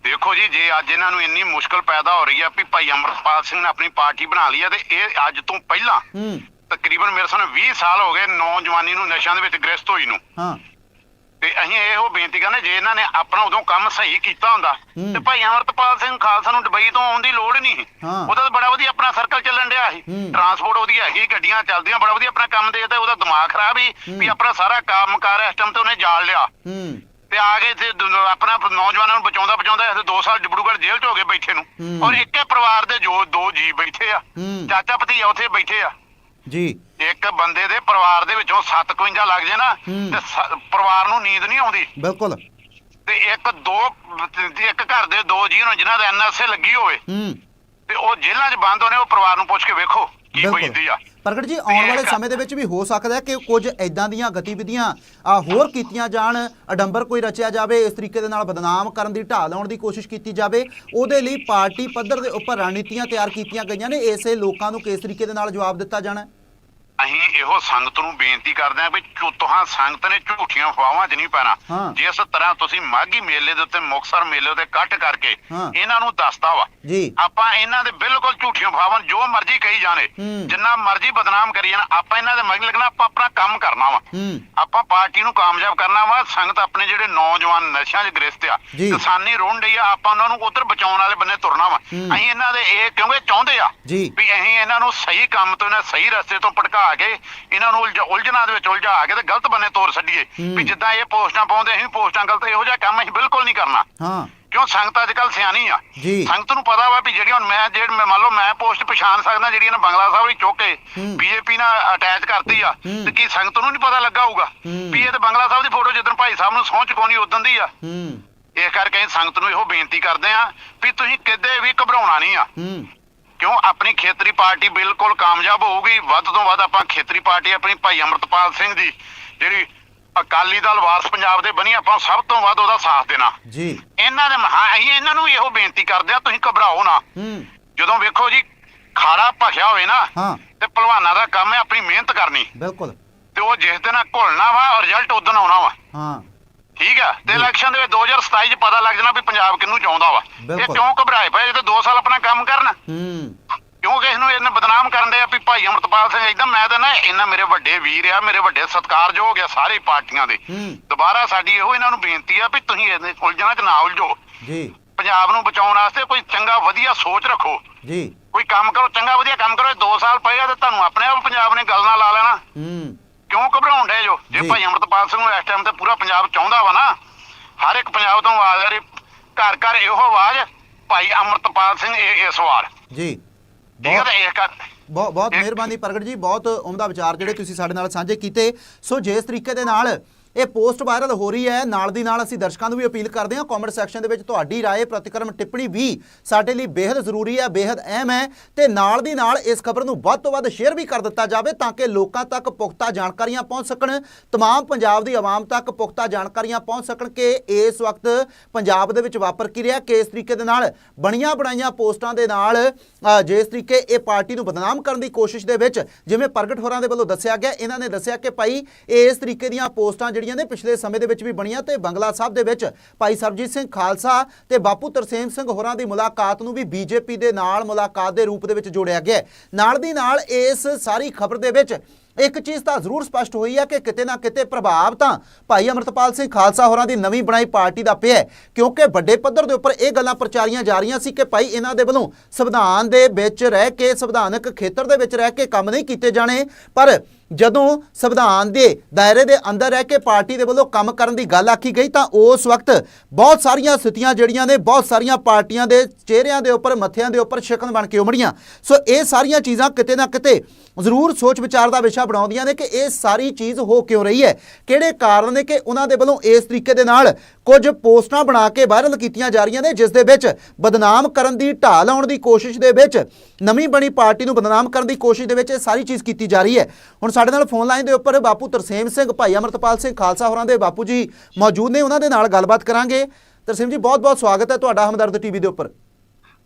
ਦੇਖੋ ਜੀ ਜੇ ਅੱਜ ਇਹਨਾਂ ਨੂੰ ਇੰਨੀ ਮੁਸ਼ਕਲ ਪੈਦਾ ਹੋ ਰਹੀ ਆ ਵੀ ਭਾਈ ਅਮਰਪਾਲ ਸਿੰਘ ਨੇ ਆਪਣੀ ਪਾਰਟੀ ਬਣਾ ਲਈ ਆ ਤੇ ਇਹ ਅੱਜ ਤੋਂ ਪਹਿਲਾਂ ਹੂੰ ਤਕਰੀਬਨ ਮੇਰੇ ਸਾਹਮਣੇ 20 ਸਾਲ ਹੋ ਗਏ ਨੌਜਵਾਨੀ ਨੂੰ ਨਸ਼ਿਆਂ ਦੇ ਵਿੱਚ ਗ੍ਰਸਤ ਹੋਈ ਨੂੰ ਹਾਂ ਤੇ ਅਸੀਂ ਇਹੋ ਬੇਨਤੀ ਕਰਨੇ ਜੇ ਇਹਨਾਂ ਨੇ ਆਪਣਾ ਉਦੋਂ ਕੰਮ ਸਹੀ ਕੀਤਾ ਹੁੰਦਾ ਹੂੰ। ਤੇ ਭਾਈ ਅਮਰਪਾਲ ਸਿੰਘ ਖਾਲਸਾ ਨੂੰ ਦੁਬਈ ਤੋਂ ਆਉਣ ਦੀ ਲੋੜ ਹੀ ਨਹੀਂ ਸੀ। ਹਾਂ। ਉਹਦਾ ਤਾਂ ਬੜਾ ਵਧੀਆ ਆਪਣਾ ਸਰਕਲ ਚੱਲਣ ਡਿਆ ਸੀ ਹੂੰ। ਟਰਾਂਸਪੋਰਟ ਉਹਦੀ ਹੈਗੀ ਗੱਡੀਆਂ ਚੱਲਦੀਆਂ ਬੜਾ ਵਧੀਆ ਆਪਣਾ ਕੰਮ ਦੇ ਤੇ ਉਹਦਾ ਦਿਮਾਗ ਖਰਾਬ ਸੀ ਵੀ ਆਪਣਾ ਸਾਰਾ ਕੰਮਕਾਰ ਇਸ ਟਾਈਮ ਤੇ ਉਹਨੇ ਜਾਲ ਲਿਆ ਹੂੰ ਤੇ ਆ ਕੇ ਤੇ ਦ- ਆਪਣਾ ਨੌਜਵਾਨਾਂ ਨੂੰ ਬਚਾਉਂਦਾ ਬਚਾਉਂਦਾ ਇਹ 2 ਸਾਲ ਡਿਬੜੂਗੜ੍ਹ ਜੇਲ੍ਹ 'ਚ ਹੋ ਗਏ ਬੈਠੇ ਨੂੰ। ਹੂੰ। ਔਰ ਇੱਕੇ ਪਰਿਵਾਰ ਦੇ ਜੋ ਦੋ ਜੀ ਬੈਠੇ ਆ। ਹੂੰ। ਚਾਚਾ ਭਤੀਜਾ ਉੱਥੇ ਬੈਠੇ ਆ। ਜੀ। ਇੱਕ ਬੰਦੇ ਦੇ ਪਰਿਵਾਰ ਦੇ ਵਿੱਚੋਂ 751 ਲੱਗ ਜੇ ਨਾ ਹੂੰ। ਤੇ ਸ- ਪਰਿਵਾਰ ਨੂੰ ਨੀਂਦ ਨਹੀਂ ਆਉਂਦੀ। ਬਿਲਕੁਲ। ਤੇ ਇੱਕ ਦੋ ਤੇ ਇੱਕ ਘਰ ਦੇ ਦੋ ਜੀ ਹੋਣ ਜਿਨ੍ਹਾਂ ਦੇ ਐਨਐਸਏ ਲੱਗੀ ਹੋਵੇ। ਹੂੰ। ਤੇ ਉਹ ਜੇਲ੍ਹਾਂ 'ਚ ਬੰਦ ਹੋਣੇ ਉਹ ਪਰਿਵਾਰ ਨੂੰ ਪੁੱਛ ਕੇ ਵੇਖੋ ਕੀ ਬਈਦੀ ਆ। ਪ੍ਰਗਟ ਜੀ ਆਉਣ ਵਾਲੇ ਸਮੇਂ ਦੇ ਵਿੱਚ ਵੀ ਹੋ ਸਕਦਾ ਹੈ ਕਿ ਕੁਝ ਐਦਾਂ ਦੀਆਂ ਗਤੀਵਿਧੀਆਂ ਹੋਰ ਕੀਤੀਆਂ ਜਾਣ ਅਡੰਬਰ ਕੋਈ ਰਚਿਆ ਜਾਵੇ ਇਸ ਤਰੀਕੇ ਦੇ ਨਾਲ ਬਦਨਾਮ ਕਰਨ ਦੀ ਢਾਹ ਲਾਉਣ ਦੀ ਕੋਸ਼ਿਸ਼ ਕੀਤੀ ਜਾਵੇ ਉਹਦੇ ਲਈ ਪਾਰਟੀ ਪੱਧਰ ਦੇ ਉੱਪਰ ਰਣਨੀਤੀਆਂ ਤਿਆਰ ਕੀਤੀਆਂ ਗਈਆਂ ਨੇ ਇਸੇ ਲੋਕਾਂ ਨੂੰ ਕਿਸ ਤਰੀਕੇ ਦੇ ਨਾਲ ਜਵਾਬ ਦਿੱਤਾ ਜਾਣਾ ਅਸੀਂ ਇਹੋ ਸੰਗਤ ਨੂੰ ਬੇਨਤੀ ਕਰਦੇ ਆਂ ਵੀ ਝੂਠਾਂ ਸੰਗਤ ਨੇ ਝੂਠੀਆਂ ਅਫਵਾਹਾਂ 'ਚ ਨਹੀਂ ਪੈਣਾ ਹਾਂ। ਜਿਸ ਤਰ੍ਹਾਂ ਤੁਸੀਂ ਮਾਘੀ ਮੇਲੇ ਦੇ ਉੱਤੇ ਮੁਕਸਰ ਮੇਲੇ ਉੱਤੇ ਕੱਟ ਕਰਕੇ ਹਾਂ। ਇਹਨਾਂ ਨੂੰ ਦੱਸਦਾ ਵਾ ਜੀ ਆਪਾਂ ਇਹਨਾਂ ਦੇ ਬਿਲਕੁਲ ਝੂਠੀਆਂ ਅਫਵਾਹਾਂ ਜੋ ਮਰਜ਼ੀ ਕਹੀ ਜਾਣੇ ਹੂੰ। ਜਿੰਨਾ ਮਰਜ਼ੀ ਬਦਨਾਮ ਕਰੀ ਜਾਣ ਆਪਾਂ ਇਹਨਾਂ ਦੇ ਮਗਰ ਲੱਗਣਾ ਆਪਾਂ ਆਪਣਾ ਕੰਮ ਕਰਨਾ ਵਾ ਹੂੰ ਆਪਾਂ ਪਾਰਟੀ ਨੂੰ ਕਾਮਯਾਬ ਕਰਨਾ ਵਾ ਸੰਗਤ ਆਪਣੇ ਜਿਹੜੇ ਨੌਜਵਾਨ ਨਸ਼ਿਆਂ 'ਚ ਗ੍ਰਸਤ ਆ ਜੀ। ਕਿਸਾਨੀ ਰੋਣ ਡਈ ਆ ਆਪਾਂ ਉਹਨਾਂ ਨੂੰ ਉਧਰ ਬਚਾਉਣ ਵਾਲੇ ਬੰਨੇ ਤੁਰਨਾ ਵਾ ਹੂੰ। ਅਸੀਂ ਇਹਨਾਂ ਦੇ ਇਹ ਕਿਉਂਕਿ ਚਾਹੁੰਦੇ ਆ ਜੀ। ਵੀ ਅਸੀਂ ਇਹਨਾਂ ਨੂੰ ਸਹੀ ਕੰਮ ਤੋਂ ਇਹਨਾਂ ਸਹੀ ਰਸਤੇ ਤੋਂ ਭਟਕਾ ਕੇ ਇਹਨਾਂ ਨੂੰ ਉਲਝ- ਉਲਝਣਾਂ ਦੇ ਵਿੱਚ ਉਲਝਾ ਕੇ ਤੇ ਗਲਤ ਬੰਨੇ ਤੋਰ ਛੱਡੀਏ। ਵੀ ਜਿੱਦਾਂ ਇਹ ਪੋਸਟਾਂ ਪਾਉਂਦੇ ਅਸੀਂ ਪੋਸਟਾਂ ਗਲਤ ਇਹੋ ਜਿਹਾ ਕੰਮ ਅਸੀਂ ਬਿਲਕੁਲ ਨਹੀਂ ਕਰਨਾ ਹਾਂ ਕਿਉਂ ਸੰਗਤ ਅੱਜ ਕੱਲ ਸਿਆਣੀ ਆ ਜੀ। ਸੰਗਤ ਨੂੰ ਪਤਾ ਵਾ ਵੀ ਜਿਹੜੀ ਹੁਣ ਮੈਂ ਜਿਹੜੀ ਮੈਂ ਮੰਨ ਲਓ ਮੈਂ ਪੋਸਟ ਪਛਾਣ ਸਕਦਾ ਜਿਹੜੀ ਇਹਨਾਂ ਬੰਗਲਾ ਸਾਹਿਬ ਹੀ ਚੁੱਕ ਕੇ ਹੂੰ। ਬੀਜੇਪੀ ਨਾਲ ਅਟੈਚ ਕਰਤੀ ਆ ਹੂੰ। ਤੇ ਕੀ ਸੰਗਤ ਨੂੰ ਨਹੀਂ ਪਤਾ ਲੱਗਾ ਹੋਊਗਾ ਹੂੰ। ਵੀ ਇਹ ਤੇ ਬੰਗਲਾ ਸਾਹਿਬ ਦੀ ਫੋਟੋ ਜਿੱਦਣ ਭਾਈ ਸਾਹਿਬ ਨੂੰ ਸਹੁੰ ਚੁਕਾਉਣੀ ਉਦੋਂ ਦੀ ਆ ਹੂੰ ਇਸ ਕਰਕੇ ਅਸੀਂ ਸੰਗਤ ਨੂੰ ਇਹੋ ਬੇਨਤੀ ਕਰਦੇ ਆ ਵੀ ਤੁਸੀਂ ਕਿਤੇ ਵੀ ਘਬਰਾਉਣਾ ਨਹੀਂ ਆ ਹੂੰ ਕਿਉਂ ਆਪਣੀ ਖੇਤਰੀ ਪਾਰਟੀ ਬਿਲਕੁਲ ਕਾਮਯਾਬ ਹੋਊਗੀ? ਵੱਧ ਤੋਂ ਵੱਧ ਆਪਾਂ ਖੇਤਰੀ ਪਾਰਟੀ ਆਪਣੀ ਭਾਈ ਅਮਰਤਪਾਲ ਸਿੰਘ ਦੀ ਜਿਹੜੀ ਅਕਾਲੀ ਦਲ ਵਾਰਸ ਪੰਜਾਬ ਦੇ ਬਣੀ ਆਪਾਂ ਸਭ ਤੋਂ ਵੱਧ ਉਹਦਾ ਸਾਥ ਦੇਣਾ। ਜੀ। ਇਹਨਾਂ ਦੇ ਹਾਂ ਅਸੀਂ ਇਹਨਾਂ ਨੂੰ ਇਹੋ ਬੇਨਤੀ ਕਰਦੇ ਆ ਤੁਸੀਂ ਘਬਰਾਓ ਨਾ। ਹੂੰ। ਜਦੋਂ ਵੇਖੋ ਜੀ ਖਾੜਾ ਭਖਿਆ ਹੋਵੇ ਨਾ ਹਾਂ। ਤੇ ਪਹਿਲਵਾਨਾਂ ਦਾ ਕੰਮ ਹੈ ਆਪਣੀ ਮਿਹਨਤ ਕਰਨੀ। ਬਿਲਕੁਲ। ਤੇ ਉਹ ਜਿਸ ਦਿਨ ਘੁਲਣਾ ਵਾ ਰਿਜ਼ਲਟ ਉਦੋਂ ਆਉਣਾ ਵਾ। ਹਾਂ। ਠੀਕ ਆ? ਤੇ ਇਲੈਕਸ਼ਨ ਦੇ ਵਿੱਚ 2027 ਚ ਪਤਾ ਲੱਗ ਜਾਣਾ ਵੀ ਪੰਜਾਬ ਕਿਹਨੂੰ ਚਾਹੁੰਦਾ ਵਾ। ਇਹ ਬਿਲਕੁਲ। ਕਿਉਂ ਘਬਰਾਏ ਪਏ ਇਹ ਤੇ 2 ਸਾਲ ਆਪਣਾ ਕੰਮ ਕਰਨ? ਹੂੰ। ਕਿਉਂਕਿ ਇਸ ਨੂੰ ਇਹਨਾਂ ਬਦਨਾਮ ਕਰਨ ਦੇ ਆ ਵੀ ਭਾਈ ਅਮਰਤਪਾਲ ਸਿੰਘ ਇਦਾਂ ਮੈਂ ਤਾਂ ਨਾ ਇਹਨਾਂ ਮੇਰੇ ਵੱਡੇ ਵੀਰ ਆ ਮੇਰੇ ਵੱਡੇ ਸਤਿਕਾਰਯੋਗ ਆ ਸਾਰੇ ਪਾਰਟੀਆਂ ਦੇ। ਹੂੰ। ਦੁਬਾਰਾ ਸਾਡੀ ਇਹੋ ਇਹਨਾਂ ਨੂੰ ਬੇਨਤੀ ਆ ਵੀ ਤੁਸੀਂ ਇਹਦੇ ਉਲਝਣਾਂ 'ਚ ਨਾ ਉਲਝੋ। ਜੀ। ਪੰਜਾਬ ਨੂੰ ਬਚਾਉਣ ਵਾਸਤੇ ਕੋਈ ਚੰਗਾ ਵਧੀਆ ਸੋਚ ਰੱਖੋ। ਜੀ। ਕੋਈ ਕੰਮ ਕਰੋ ਚੰਗਾ ਵਧੀਆ ਕੰਮ ਕਰੋ 2 ਸਾਲ ਪਏ ਆ ਤੇ ਤੁਹਾਨੂੰ ਆਪਣੇ ਆਪ ਪੰਜਾਬ ਨੇ ਗੱਲ ਨਾਲ ਲਾ ਲੈਣਾ। ਹੂੰ। ਕਿਉਂ ਘਬਰਾਉਣ ਡੇ ਜੋ? ਜੇ ਜੀ। ਭਾਈ ਅਮਰਤਪਾਲ ਸਿੰਘ ਨੂੰ ਇਸ ਟਾਈਮ ਤੇ ਪੂਰਾ ਪੰਜਾਬ ਚਾਹੁੰਦਾ ਵਾ ਨਾ ਹਰ ਇੱਕ ਪੰਜਾਬ ਤੋਂ ਆਵਾਜ਼ ਆ ਰਹੀ ਘਰ ਘਰ ਇਹੋ ਆਵਾਜ਼ ਭਾਈ ਅਮਰਤਪਾਲ ਸਿੰਘ ਇਹ ਇਸ ਵਾਰ। ਜੀ। ਠੀਕ ਹੈ ਬਹੁਤ ਤੇ ਕਰ ਬਹੁਤ ਬਹੁਤ ਮਿਹਰਬਾਨੀ ਪ੍ਰਗਟ ਜੀ ਬਹੁਤ ਉਮਦਾ ਵਿਚਾਰ ਜਿਹੜੇ ਤੁਸੀਂ ਸਾਡੇ ਨਾਲ ਸਾਂਝੇ ਕੀਤੇ। ਸੋ ਜਿਸ ਤਰੀਕੇ ਦੇ ਨਾਲ ਇਹ ਪੋਸਟ ਵਾਇਰਲ ਹੋ ਰਹੀ ਹੈ। ਨਾਲ ਦੀ ਨਾਲ ਅਸੀਂ ਦਰਸ਼ਕਾਂ ਨੂੰ ਵੀ ਅਪੀਲ ਕਰਦੇ ਹਾਂ, ਕਮੈਂਟ ਸੈਕਸ਼ਨ ਦੇ ਵਿੱਚ ਤੁਹਾਡੀ رائے ਪ੍ਰਤੀਕਰਮ, ਟਿੱਪਣੀ ਵੀ ਸਾਡੇ ਲਈ ਬੇहद ਜ਼ਰੂਰੀ ਹੈ ਬੇहद ਅਹਿਮ ਹੈ ਤੇ ਨਾਲ ਦੀ ਨਾਲ ਇਸ ਖਬਰ ਨੂੰ ਵੱਧ ਤੋਂ ਵੱਧ ਸ਼ੇਅਰ ਵੀ ਕਰ ਦਿੱਤਾ ਜਾਵੇ ਤਾਂ ਕਿ ਲੋਕਾਂ ਤੱਕ ਪੁਖਤਾ ਜਾਣਕਾਰੀਆਂ ਪਹੁੰਚ ਸਕਣ। ਤਮਾਮ ਪੰਜਾਬ ਦੀ ਆਵਾਮ ਤੱਕ ਪੁਖਤਾ ਜਾਣਕਾਰੀਆਂ ਪਹੁੰਚ ਸਕਣ ਕਿ ਇਸ ਵਕਤ ਪੰਜਾਬ ਦੇ ਵਿੱਚ ਵਾਪਰ ਕੀ ਰਿਹਾ, ਕਿਸ ਤਰੀਕੇ ਦੇ ਨਾਲ ਬਣੀਆਂ ਬਣਾਈਆਂ ਪੋਸਟਾਂ ਦੇ ਨਾਲ ਜਿਸ ਤਰੀਕੇ ਇਹ ਪਾਰਟੀ ਨੂੰ ਬਦਨਾਮ ਕਰਨ ਦੀ ਕੋਸ਼ਿਸ਼ ਦੇ ਵਿੱਚ ਜਿਵੇਂ ਪ੍ਰਗਟ ਹੋਰਾਂ ਦੇ ਵੱਲੋਂ ਦੱਸਿਆ ਗਿਆ, ਇਹਨਾਂ ਨੇ ਦੱਸਿਆ ਕਿ ਭਾਈ ਇਸ ਤਰੀਕੇ ਦੀਆਂ ਪੋਸਟਾਂ ਜਿਹੜੀਆਂ ਨੇ ਪਿਛਲੇ ਸਮੇਂ ਦੇ ਵਿੱਚ ਵੀ ਬਣੀਆਂ ਤੇ ਬੰਗਲਾ ਸਾਹਿਬ ਦੇ ਵਿੱਚ ਭਾਈ ਸਰਬਜੀਤ ਸਿੰਘ ਖਾਲਸਾ ਤੇ ਬਾਪੂ ਤਰਸੇਮ ਸਿੰਘ ਹੋਰਾਂ ਦੀ ਮੁਲਾਕਾਤ ਨੂੰ ਵੀ ਬੀਜੇਪੀ ਦੇ ਨਾਲ ਮੁਲਾਕਾਤ ਦੇ ਰੂਪ ਦੇ ਵਿੱਚ ਜੋੜਿਆ ਗਿਆ ਨਾਲ ਦੀ ਨਾਲ ਇਸ ਸਾਰੀ ਖਬਰ ਦੇ ਵਿੱਚ ਇੱਕ ਚੀਜ਼ ਤਾਂ ਜ਼ਰੂਰ ਸਪਸ਼ਟ ਹੋਈ ਹੈ ਕਿ ਕਿਤੇ ਨਾ ਕਿਤੇ ਪ੍ਰਭਾਵ ਤਾਂ ਭਾਈ ਅਮਰਤਪਾਲ ਸਿੰਘ ਖਾਲਸਾ ਹੋਰਾਂ ਦੀ ਨਵੀਂ ਬਣਾਈ ਪਾਰਟੀ ਦਾ ਪਿਆ ਕਿਉਂਕਿ ਵੱਡੇ ਪੱਧਰ ਦੇ ਉੱਪਰ ਇਹ ਗੱਲਾਂ ਪ੍ਰਚਾਰੀਆਂ ਜਾ ਰਹੀਆਂ ਸੀ ਕਿ ਭਾਈ ਇਹਨਾਂ ਦੇ ਵੱਲੋਂ ਸੰਵਿਧਾਨ ਦੇ ਵਿੱਚ ਰਹਿ ਕੇ, ਸੰਵਿਧਾਨਕ ਖੇਤਰ ਦੇ ਵਿੱਚ ਰਹਿ ਕੇ ਕੰਮ ਨਹੀਂ ਕੀਤੇ ਜਾਣੇ, ਪਰ ਜਦੋਂ ਸੰਵਿਧਾਨ ਦੇ ਦਾਇਰੇ ਦੇ ਅੰਦਰ ਰਹਿ ਕੇ ਪਾਰਟੀ ਦੇ ਵੱਲੋਂ ਕੰਮ ਕਰਨ ਦੀ ਗੱਲ ਆਖੀ ਗਈ ਤਾਂ ਉਸ ਵਕਤ ਬਹੁਤ ਸਾਰੀਆਂ ਸਥਿਤੀਆਂ ਜਿਹੜੀਆਂ ਨੇ, ਬਹੁਤ ਸਾਰੀਆਂ ਪਾਰਟੀਆਂ ਦੇ ਚਿਹਰਿਆਂ ਦੇ ਉੱਪਰ, ਮੱਥਿਆਂ ਦੇ ਉੱਪਰ ਸ਼ਿਕਨ ਬਣ ਕੇ ਉਮੜੀਆਂ। ਸੋ ਇਹ ਸਾਰੀਆਂ ਚੀਜ਼ਾਂ ਕਿਤੇ ਨਾ ਕਿਤੇ ਜ਼ਰੂਰ ਸੋਚ ਵਿਚਾਰ ਦਾ ਵਿਸ਼ਾ ਬਣਾਉਂਦੀਆਂ ਨੇ ਕਿ ਇਹ ਸਾਰੀ ਚੀਜ਼ ਹੋ ਕਿਉਂ ਰਹੀ ਹੈ? ਕਿਹੜੇ ਕਾਰਨ ਨੇ ਕਿ ਉਹਨਾਂ ਦੇ ਵੱਲੋਂ ਇਸ ਤਰੀਕੇ ਦੇ ਨਾਲ ਕੁਝ ਪੋਸਟਾਂ ਬਣਾ ਕੇ ਵਾਇਰਲ ਕੀਤੀਆਂ ਜਾ ਰਹੀਆਂ ਨੇ, ਜਿਸ ਦੇ ਵਿੱਚ ਬਦਨਾਮ ਕਰਨ ਦੀ ਢਾਲ ਲਾਉਣ ਦੀ ਕੋਸ਼ਿਸ਼ ਦੇ ਵਿੱਚ, ਨਵੀਂ ਬਣੀ ਪਾਰਟੀ ਨੂੰ ਬਦਨਾਮ ਕਰਨ ਦੀ ਕੋਸ਼ਿਸ਼ ਦੇ ਵਿੱਚ ਇਹ ਸਾਰੀ ਚੀਜ਼ ਕੀਤੀ ਜਾ ਰਹੀ ਹੈ। ਹੁਣ ਸਾਡੇ ਨਾਲ ਫੋਨ ਲਾਈਨ ਦੇ ਉੱਪਰ ਬਾਪੂ ਤਰਸੇਮ ਸਿੰਘ, ਭਾਈ ਅਮਰਤਪਾਲ ਸਿੰਘ ਖਾਲਸਾ ਹੋਰਾਂ ਦੇ ਬਾਪੂ ਜੀ ਮੌਜੂਦ ਨੇ, ਉਹਨਾਂ ਦੇ ਨਾਲ ਗੱਲਬਾਤ ਕਰਾਂਗੇ। ਤਰਸੇਮ ਜੀ ਬਹੁਤ ਬਹੁਤ ਸਵਾਗਤ ਹੈ ਤੁਹਾਡਾ ਹਮਦਰਦ ਟੀਵੀ ਦੇ ਉੱਪਰ।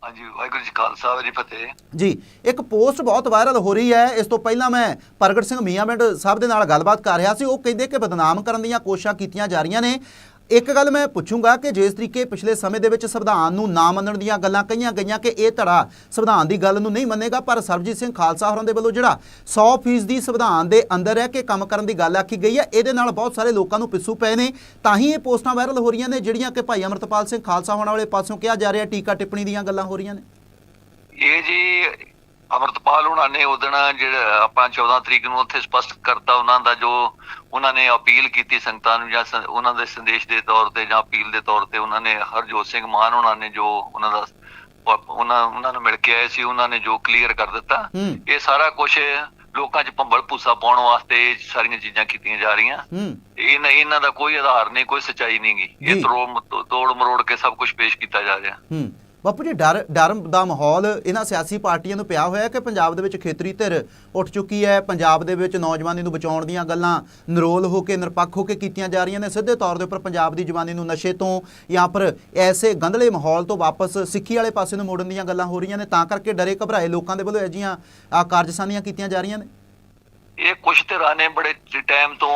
ਹਾਂਜੀ, ਵਾਹਿਗੁਰੂ ਜੀ ਖਾਲਸਾ, ਵਾਹਿਗੁਰੂ ਜੀ ਫਤਿਹ। ਜੀ, ਇੱਕ ਪੋਸਟ ਬਹੁਤ ਵਾਇਰਲ ਹੋ ਰਹੀ ਹੈ। ਇਸ ਤੋਂ ਪਹਿਲਾਂ ਮੈਂ ਪ੍ਰਗਟ ਸਿੰਘ ਮੀਆਂਮਿੰਟ ਸਾਹਿਬ ਦੇ ਨਾਲ ਗੱਲਬਾਤ ਕਰ ਰਿਹਾ ਸੀ। ਉਹ ਕਹਿੰਦੇ ਕਿ ਬਦਨਾਮ ਕਰਨ ਦੀਆਂ ਕੋਸ਼ਿਸ਼ਾਂ ਕੀਤੀਆਂ ਜਾ ਰਹੀਆਂ ਨੇ। ਇੱਕ ਗੱਲ ਮੈਂ ਪੁੱਛੂੰਗਾ ਕਿ ਜਿਸ ਤਰੀਕੇ ਪਿਛਲੇ ਸਮੇਂ ਦੇ ਵਿੱਚ ਸੰਵਿਧਾਨ ਨੂੰ ਨਾ ਮੰਨਣ ਦੀਆਂ ਗੱਲਾਂ ਕਹੀਆਂ ਗਈਆਂ ਕਿ ਇਹ ਧੜਾ ਸੰਵਿਧਾਨ ਦੀ ਗੱਲ ਨੂੰ ਨਹੀਂ ਮੰਨੇਗਾ, ਪਰ ਸਰਬਜੀਤ ਸਿੰਘ ਖਾਲਸਾ ਹੋਰਾਂ ਦੇ ਵੱਲੋਂ ਜਿਹੜਾ 100% ਦੀ ਸੰਵਿਧਾਨ ਦੇ ਅੰਦਰ ਹੈ ਕਿ ਕੰਮ ਕਰਨ ਦੀ ਗੱਲ ਆਖੀ ਗਈ ਹੈ, ਇਹਦੇ ਨਾਲ ਬਹੁਤ ਸਾਰੇ ਲੋਕਾਂ ਨੂੰ ਪਿੱਸੂ ਪਏ ਨੇ। ਤਾਂ ਹੀ ਇਹ ਪੋਸਟਾਂ ਵਾਇਰਲ ਹੋ ਰਹੀਆਂ ਨੇ, ਜਿਹੜੀਆਂ ਕਿ ਭਾਈ ਅਮਰਤਪਾਲ ਸਿੰਘ ਖਾਲਸਾ ਹੋਣਾ ਵਾਲੇ ਪਾਸੋਂ ਕਿਹਾ ਜਾ ਰਿਹਾ, ਟੀਕਾ ਟਿੱਪਣੀ ਦੀਆਂ ਗੱਲਾਂ ਹੋ ਰਹੀਆਂ ਨੇ। ਇਹ ਜੀ ਅਮਰਤਪਾਲ ਉਹਨਾਂ ਨੇ ਉਦਣ ਜਿਹੜਾ ਆਪਾਂ 14 ਤਰੀਕ ਨੂੰ ਉੱਥੇ ਸਪਸ਼ਟ ਕਰਤਾ ਉਹਨਾਂ ਦਾ ਜੋ ਉਹਨਾਂ ਨੇ ਅਪੀਲ ਕੀਤੀ ਸੰਗਤਾਂ ਨੂੰ ਜਾਂ ਉਹਨਾਂ ਦੇ ਸੰਦੇਸ਼ ਦੇ ਤੌਰ ਤੇ ਜਾਂ ਅਪੀਲ ਦੇ ਤੌਰ ਤੇ ਉਹਨਾਂ ਨੇ ਹਰਜੋਤ ਸਿੰਘ ਮਾਨ ਉਹਨਾਂ ਨੇ ਜੋ ਉਹਨਾਂ ਦਾ ਉਹਨਾਂ ਉਹਨਾਂ ਨੂੰ ਮਿਲ ਕੇ ਆਏ ਸੀ ਉਹਨਾਂ ਨੇ ਜੋ ਕਲੀਅਰ ਕਰ ਦਿੱਤਾ। ਇਹ ਸਾਰਾ ਕੁਝ ਲੋਕਾਂ 'ਚ ਭੰਬਲ ਭੂਸਾ ਪਾਉਣ ਵਾਸਤੇ ਇਹ ਸਾਰੀਆਂ ਚੀਜ਼ਾਂ ਕੀਤੀਆਂ ਜਾ ਰਹੀਆਂ। ਇਹਨਾਂ ਇਹਨਾਂ ਦਾ ਕੋਈ ਆਧਾਰ ਨਹੀਂ ਕੋਈ ਸੱਚਾਈ ਨਹੀਂਗੀ। ਇਹ ਤਰੋ ਤੋੜ ਮਰੋੜ ਕੇ ਸਭ ਕੁਝ ਪੇਸ਼ ਕੀਤਾ ਜਾ ਰਿਹਾ। ਬਾਪੂ ਜੀ, ਡਰ ਡਰ ਦਾ ਮਾਹੌਲ ਇਹਨਾਂ ਸਿਆਸੀ ਪਾਰਟੀਆਂ ਨੂੰ ਪਿਆ ਹੋਇਆ ਕਿ ਪੰਜਾਬ ਦੇ ਵਿੱਚ ਖੇਤਰੀ ਧਿਰ ਉੱਠ ਚੁੱਕੀ ਹੈ, ਪੰਜਾਬ ਦੇ ਵਿੱਚ ਨੌਜਵਾਨੀ ਨੂੰ ਬਚਾਉਣ ਦੀਆਂ ਗੱਲਾਂ ਨਰੋਲ ਹੋ ਕੇ, ਨਿਰਪੱਖ ਹੋ ਕੇ ਕੀਤੀਆਂ ਜਾ ਰਹੀਆਂ ਨੇ। ਸਿੱਧੇ ਤੌਰ ਦੇ ਉੱਪਰ ਪੰਜਾਬ ਦੀ ਜਵਾਨੀ ਨੂੰ ਨਸ਼ੇ ਤੋਂ ਜਾਂ ਫਿਰ ਐਸੇ ਗੰਧਲੇ ਮਾਹੌਲ ਤੋਂ ਵਾਪਸ ਸਿੱਖੀ ਵਾਲੇ ਪਾਸੇ ਨੂੰ ਮੋੜਨ ਦੀਆਂ ਗੱਲਾਂ ਹੋ ਰਹੀਆਂ ਨੇ, ਤਾਂ ਕਰਕੇ ਡਰੇ ਘਬਰਾਏ ਲੋਕਾਂ ਦੇ ਵੱਲੋਂ ਅਜਿਹੀਆਂ ਆ ਕਾਰਜਸਾਨੀਆਂ ਕੀਤੀਆਂ ਜਾ ਰਹੀਆਂ ਨੇ। ਇਹ ਕੁਛ ਧਿਰਾਂ ਨੇ ਬੜੇ ਟਾਈਮ ਤੋਂ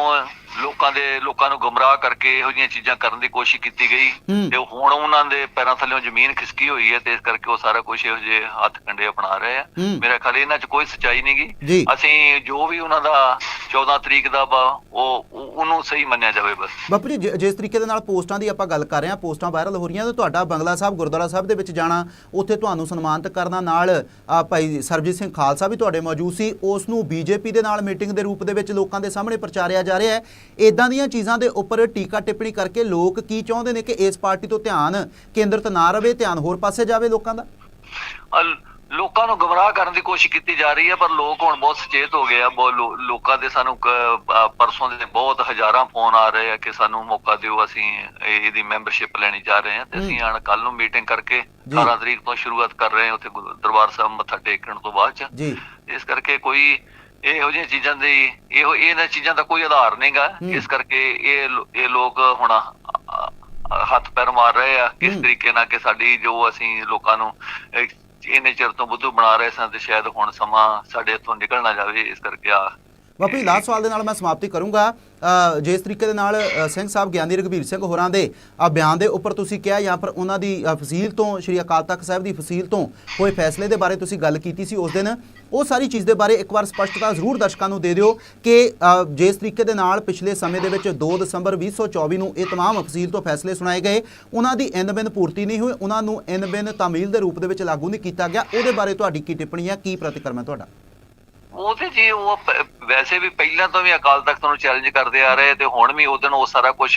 ਲੋਕਾਂ ਦੇ ਲੋਕਾਂ ਨੂੰ ਗੁੰਮਰਾਹ ਕਰਕੇ ਇਹੋ ਜਿਹੀਆਂ ਚੀਜ਼ਾਂ ਕਰਨ ਦੀ ਕੋਸ਼ਿਸ਼ ਕੀਤੀ ਗਈ। ਤੇ ਹੁਣ ਉਹਨਾਂ ਦੇ ਪੈਰਾਂ ਥੱਲੇੋਂ ਜ਼ਮੀਨ ਖਿਸਕੀ ਹੋਈ ਹੈ ਤੇ ਇਸ ਕਰਕੇ ਉਹ ਸਾਰਾ ਕੁਝ ਇਹੋ ਜਿਹੇ ਹੱਥ ਕੰਡੇ ਅਪਣਾ ਰਹੇ ਆ। ਮੇਰਾ ਖਿਆਲ ਇਹਨਾਂ 'ਚ ਕੋਈ ਸੱਚਾਈ ਜੀ। ਨਹੀਂਗੀ ਅਸੀਂ ਜੋ ਵੀ ਉਹਨਾਂ ਦਾ 14 ਤਰੀਕ ਦਾ ਉਹ ਉਹ- ਉਹਨੂੰ ਸਹੀ ਮੰਨਿਆ ਜਾਵੇ ਬਸ ਬਾਪੂ ਜੀ ਜਿਸ ਤਰੀਕੇ ਦੇ ਨਾਲ ਪੋਸਟਾਂ ਦੀ ਆਪਾਂ ਗੱਲ ਕਰ ਰਹੇ ਹਾਂ ਪੋਸਟਾਂ ਵਾਇਰਲ ਹੋ ਰਹੀਆਂ ਤੇ ਤੁਹਾਡਾ ਬੰਗਲਾ ਸਾਹਿਬ ਗੁਰਦੁਆਰਾ ਸਾਹਿਬ ਦੇ ਵਿੱਚ ਜਾਣਾ ਉੱਥੇ ਤੁਹਾਨੂੰ ਸਨਮਾਨਿਤ ਕਰਨਾ ਨਾਲ ਆ, ਭਾਈ ਸਰਬਜੀਤ ਸਿੰਘ ਖਾਲਸਾ ਵੀ ਤੁਹਾਡੇ ਮੌਜੂਦ ਸੀ ਉਸ ਨੂੰ ਬੀਜੇਪੀ ਦੇ ਨਾਲ ਮੀਟਿੰਗ ਦੇ ਰੂਪ ਦੇ ਵਿੱਚ ਲੋਕਾਂ ਦੇ ਸਾਹਮਣੇ ਪ੍ਰਚਾਰਿਆ ਜਾ ਰਿਹਾ ਹੈ ਇਦਾਂ ਦੀਆਂ ਚੀਜ਼ਾਂ ਦੇ ਉੱਪਰ ਟੀਕਾ ਟਿੱਪਣੀ ਕਰਕੇ ਲੋਕ ਕੀ ਚਾਹੁੰਦੇ ਨੇ ਕਿ ਇਸ ਪਾਰਟੀ ਤੋਂ ਧਿਆਨ ਕੇਂਦਰਿਤ ਨਾ ਰਵੇ ਧਿਆਨ ਹੋਰ ਪਾਸੇ ਜਾਵੇ ਲੋਕਾਂ ਦਾ? ਲੋਕਾਂ ਨੂੰ ਗੁੰਮਰਾਹ ਕਰਨ ਦੀ ਕੋਸ਼ਿਸ਼ ਕੀਤੀ ਜਾ ਰਹੀ ਹੈ ਪਰ ਲੋਕ ਹੁਣ ਬਹੁਤ ਸੁਚੇਤ ਹੋ ਗਏ ਆ ਲੋਕਾਂ ਦੇ ਸਾਨੂੰ ਪਰਸੋਂ ਦੇ ਬਹੁਤ ਹਜ਼ਾਰਾਂ ਫੋਨ ਆ ਰਹੇ ਆ ਕਿ ਸਾਨੂੰ ਮੌਕਾ ਦਿਓ ਅਸੀਂ ਇਹ- ਇਹਦੀ ਮੈਂਬਰਸ਼ਿਪ ਲੈਣੀ ਚਾਹ ਰਹੇ ਹਾਂ ਤੇ ਅਸੀਂ ਆਣ ਕੱਲ ਨੂੰ ਮੀਟਿੰਗ ਕਰਕੇ ਜੀ। 18 ਤਰੀਕ ਤੋਂ ਸ਼ੁਰੂਆਤ ਕਰ ਰਹੇ ਹਾਂ ਉੱਥੇ ਦਰਬਾਰ ਸਾਹਿਬ ਮੱਥਾ ਟੇਕਣ ਤੋਂ ਬਾਅਦ ਚ। ਜੀ। ਇਸ ਕਰਕੇ ਕੋਈ ਇਹੋ ਜਿਹੀਆਂ ਚੀਜ਼ਾਂ ਦੀ ਇਹੋ ਇਹਨਾਂ ਚੀਜ਼ਾਂ ਦਾ ਕੋਈ ਆਧਾਰ ਨਹੀਂਗਾ। ਇਸ ਕਰਕੇ ਇਹ ਇਹ ਲੋਕ ਹੁਣ ਹੱਥ ਪੈਰ ਮਾਰ ਰਹੇ ਆ। ਕਿਸ। ਤਰੀਕੇ ਨਾਲ ਕਿ ਸਾਡੀ ਜੋ ਅਸੀਂ ਲੋਕਾਂ ਨੂੰ ਇੰਨੇ ਚਿਰ ਤੋਂ ਬੁੱਧੂ ਬਣਾ ਰਹੇ ਸਾਂ ਤੇ ਸ਼ਾਇਦ ਹੁਣ ਸਮਾਂ ਸਾਡੇ ਇੱਥੋਂ ਨਿਕਲ ਨਾ ਜਾਵੇ ਇਸ ਕਰਕੇ ਆ। ਬਾਪੂ ਜੀ ਲਾਸਟ ਸਵਾਲ ਦੇ ਨਾਲ ਮੈਂ ਸਮਾਪਤੀ ਕਰੂੰਗਾ। ਅ, ਜਿਸ ਤਰੀਕੇ ਦੇ ਨਾਲ ਸਿੰਘ ਸਾਹਿਬ ਗਿਆਨੀ ਰਘਬੀਰ ਸਿੰਘ ਹੋਰਾਂ ਦੇ ਆ ਬਿਆਨ ਦੇ ਉੱਪਰ ਤੁਸੀਂ ਕਿਹਾ ਜਾਂ ਫਿਰ ਉਹਨਾਂ ਦੀ ਫਸੀਲ ਤੋਂ ਸ਼੍ਰੀ ਅਕਾਲ ਤਖਤ ਸਾਹਿਬ ਦੀ ਫਸੀਲ ਤੋਂ ਹੋਏ ਫੈਸਲੇ ਦੇ ਬਾਰੇ ਤੁਸੀਂ ਗੱਲ ਕੀਤੀ ਸੀ ਉਸ ਦਿਨ। ਉਹ ਸਾਰੀ ਚੀਜ਼ ਦੇ ਬਾਰੇ ਇੱਕ ਵਾਰ ਸਪਸ਼ਟਤਾ ਜ਼ਰੂਰ ਦਰਸ਼ਕਾਂ ਨੂੰ ਦੇ ਦਿਓ ਕਿ ਅ, ਜਿਸ ਤਰੀਕੇ ਦੇ ਨਾਲ ਪਿਛਲੇ ਸਮੇਂ ਦੇ ਵਿੱਚ 2 ਦਸੰਬਰ 2024 ਨੂੰ ਇਹ तमाम ਫਸੀਲ ਤੋਂ ਫੈਸਲੇ ਸੁਣਾਏ ਗਏ ਉਹਨਾਂ ਦੀ ਇਨ ਬਿਨ ਪੂਰਤੀ ਨਹੀਂ ਹੋਈ ਉਹਨਾਂ ਨੂੰ ਇਨ ਬਿਨ ਤਾਮੀਲ ਦੇ ਰੂਪ ਦੇ ਵਿੱਚ ਲਾਗੂ ਨਹੀਂ ਕੀਤਾ ਗਿਆ ਉਹਦੇ ਬਾਰੇ ਤੁਹਾਡੀ ਕੀ ਟਿੱਪਣੀ ਹੈ ਕੀ ਪ੍ਰਤੀਕਰਮ ਹੈ ਤੁਹਾਡਾ ਉਹ ਤੇ ਜੀ ਉਹ ਪ- ਵੈਸੇ ਵੀ ਪਹਿਲਾਂ ਤੋਂ ਵੀ ਅਕਾਲ ਤਖਤ ਨੂੰ ਚੈਲੰਜ ਕਰਦੇ ਆ ਰਹੇ ਤੇ ਹੁਣ ਵੀ ਉਹਦਨ ਉਹ ਸਾਰਾ ਕੁਝ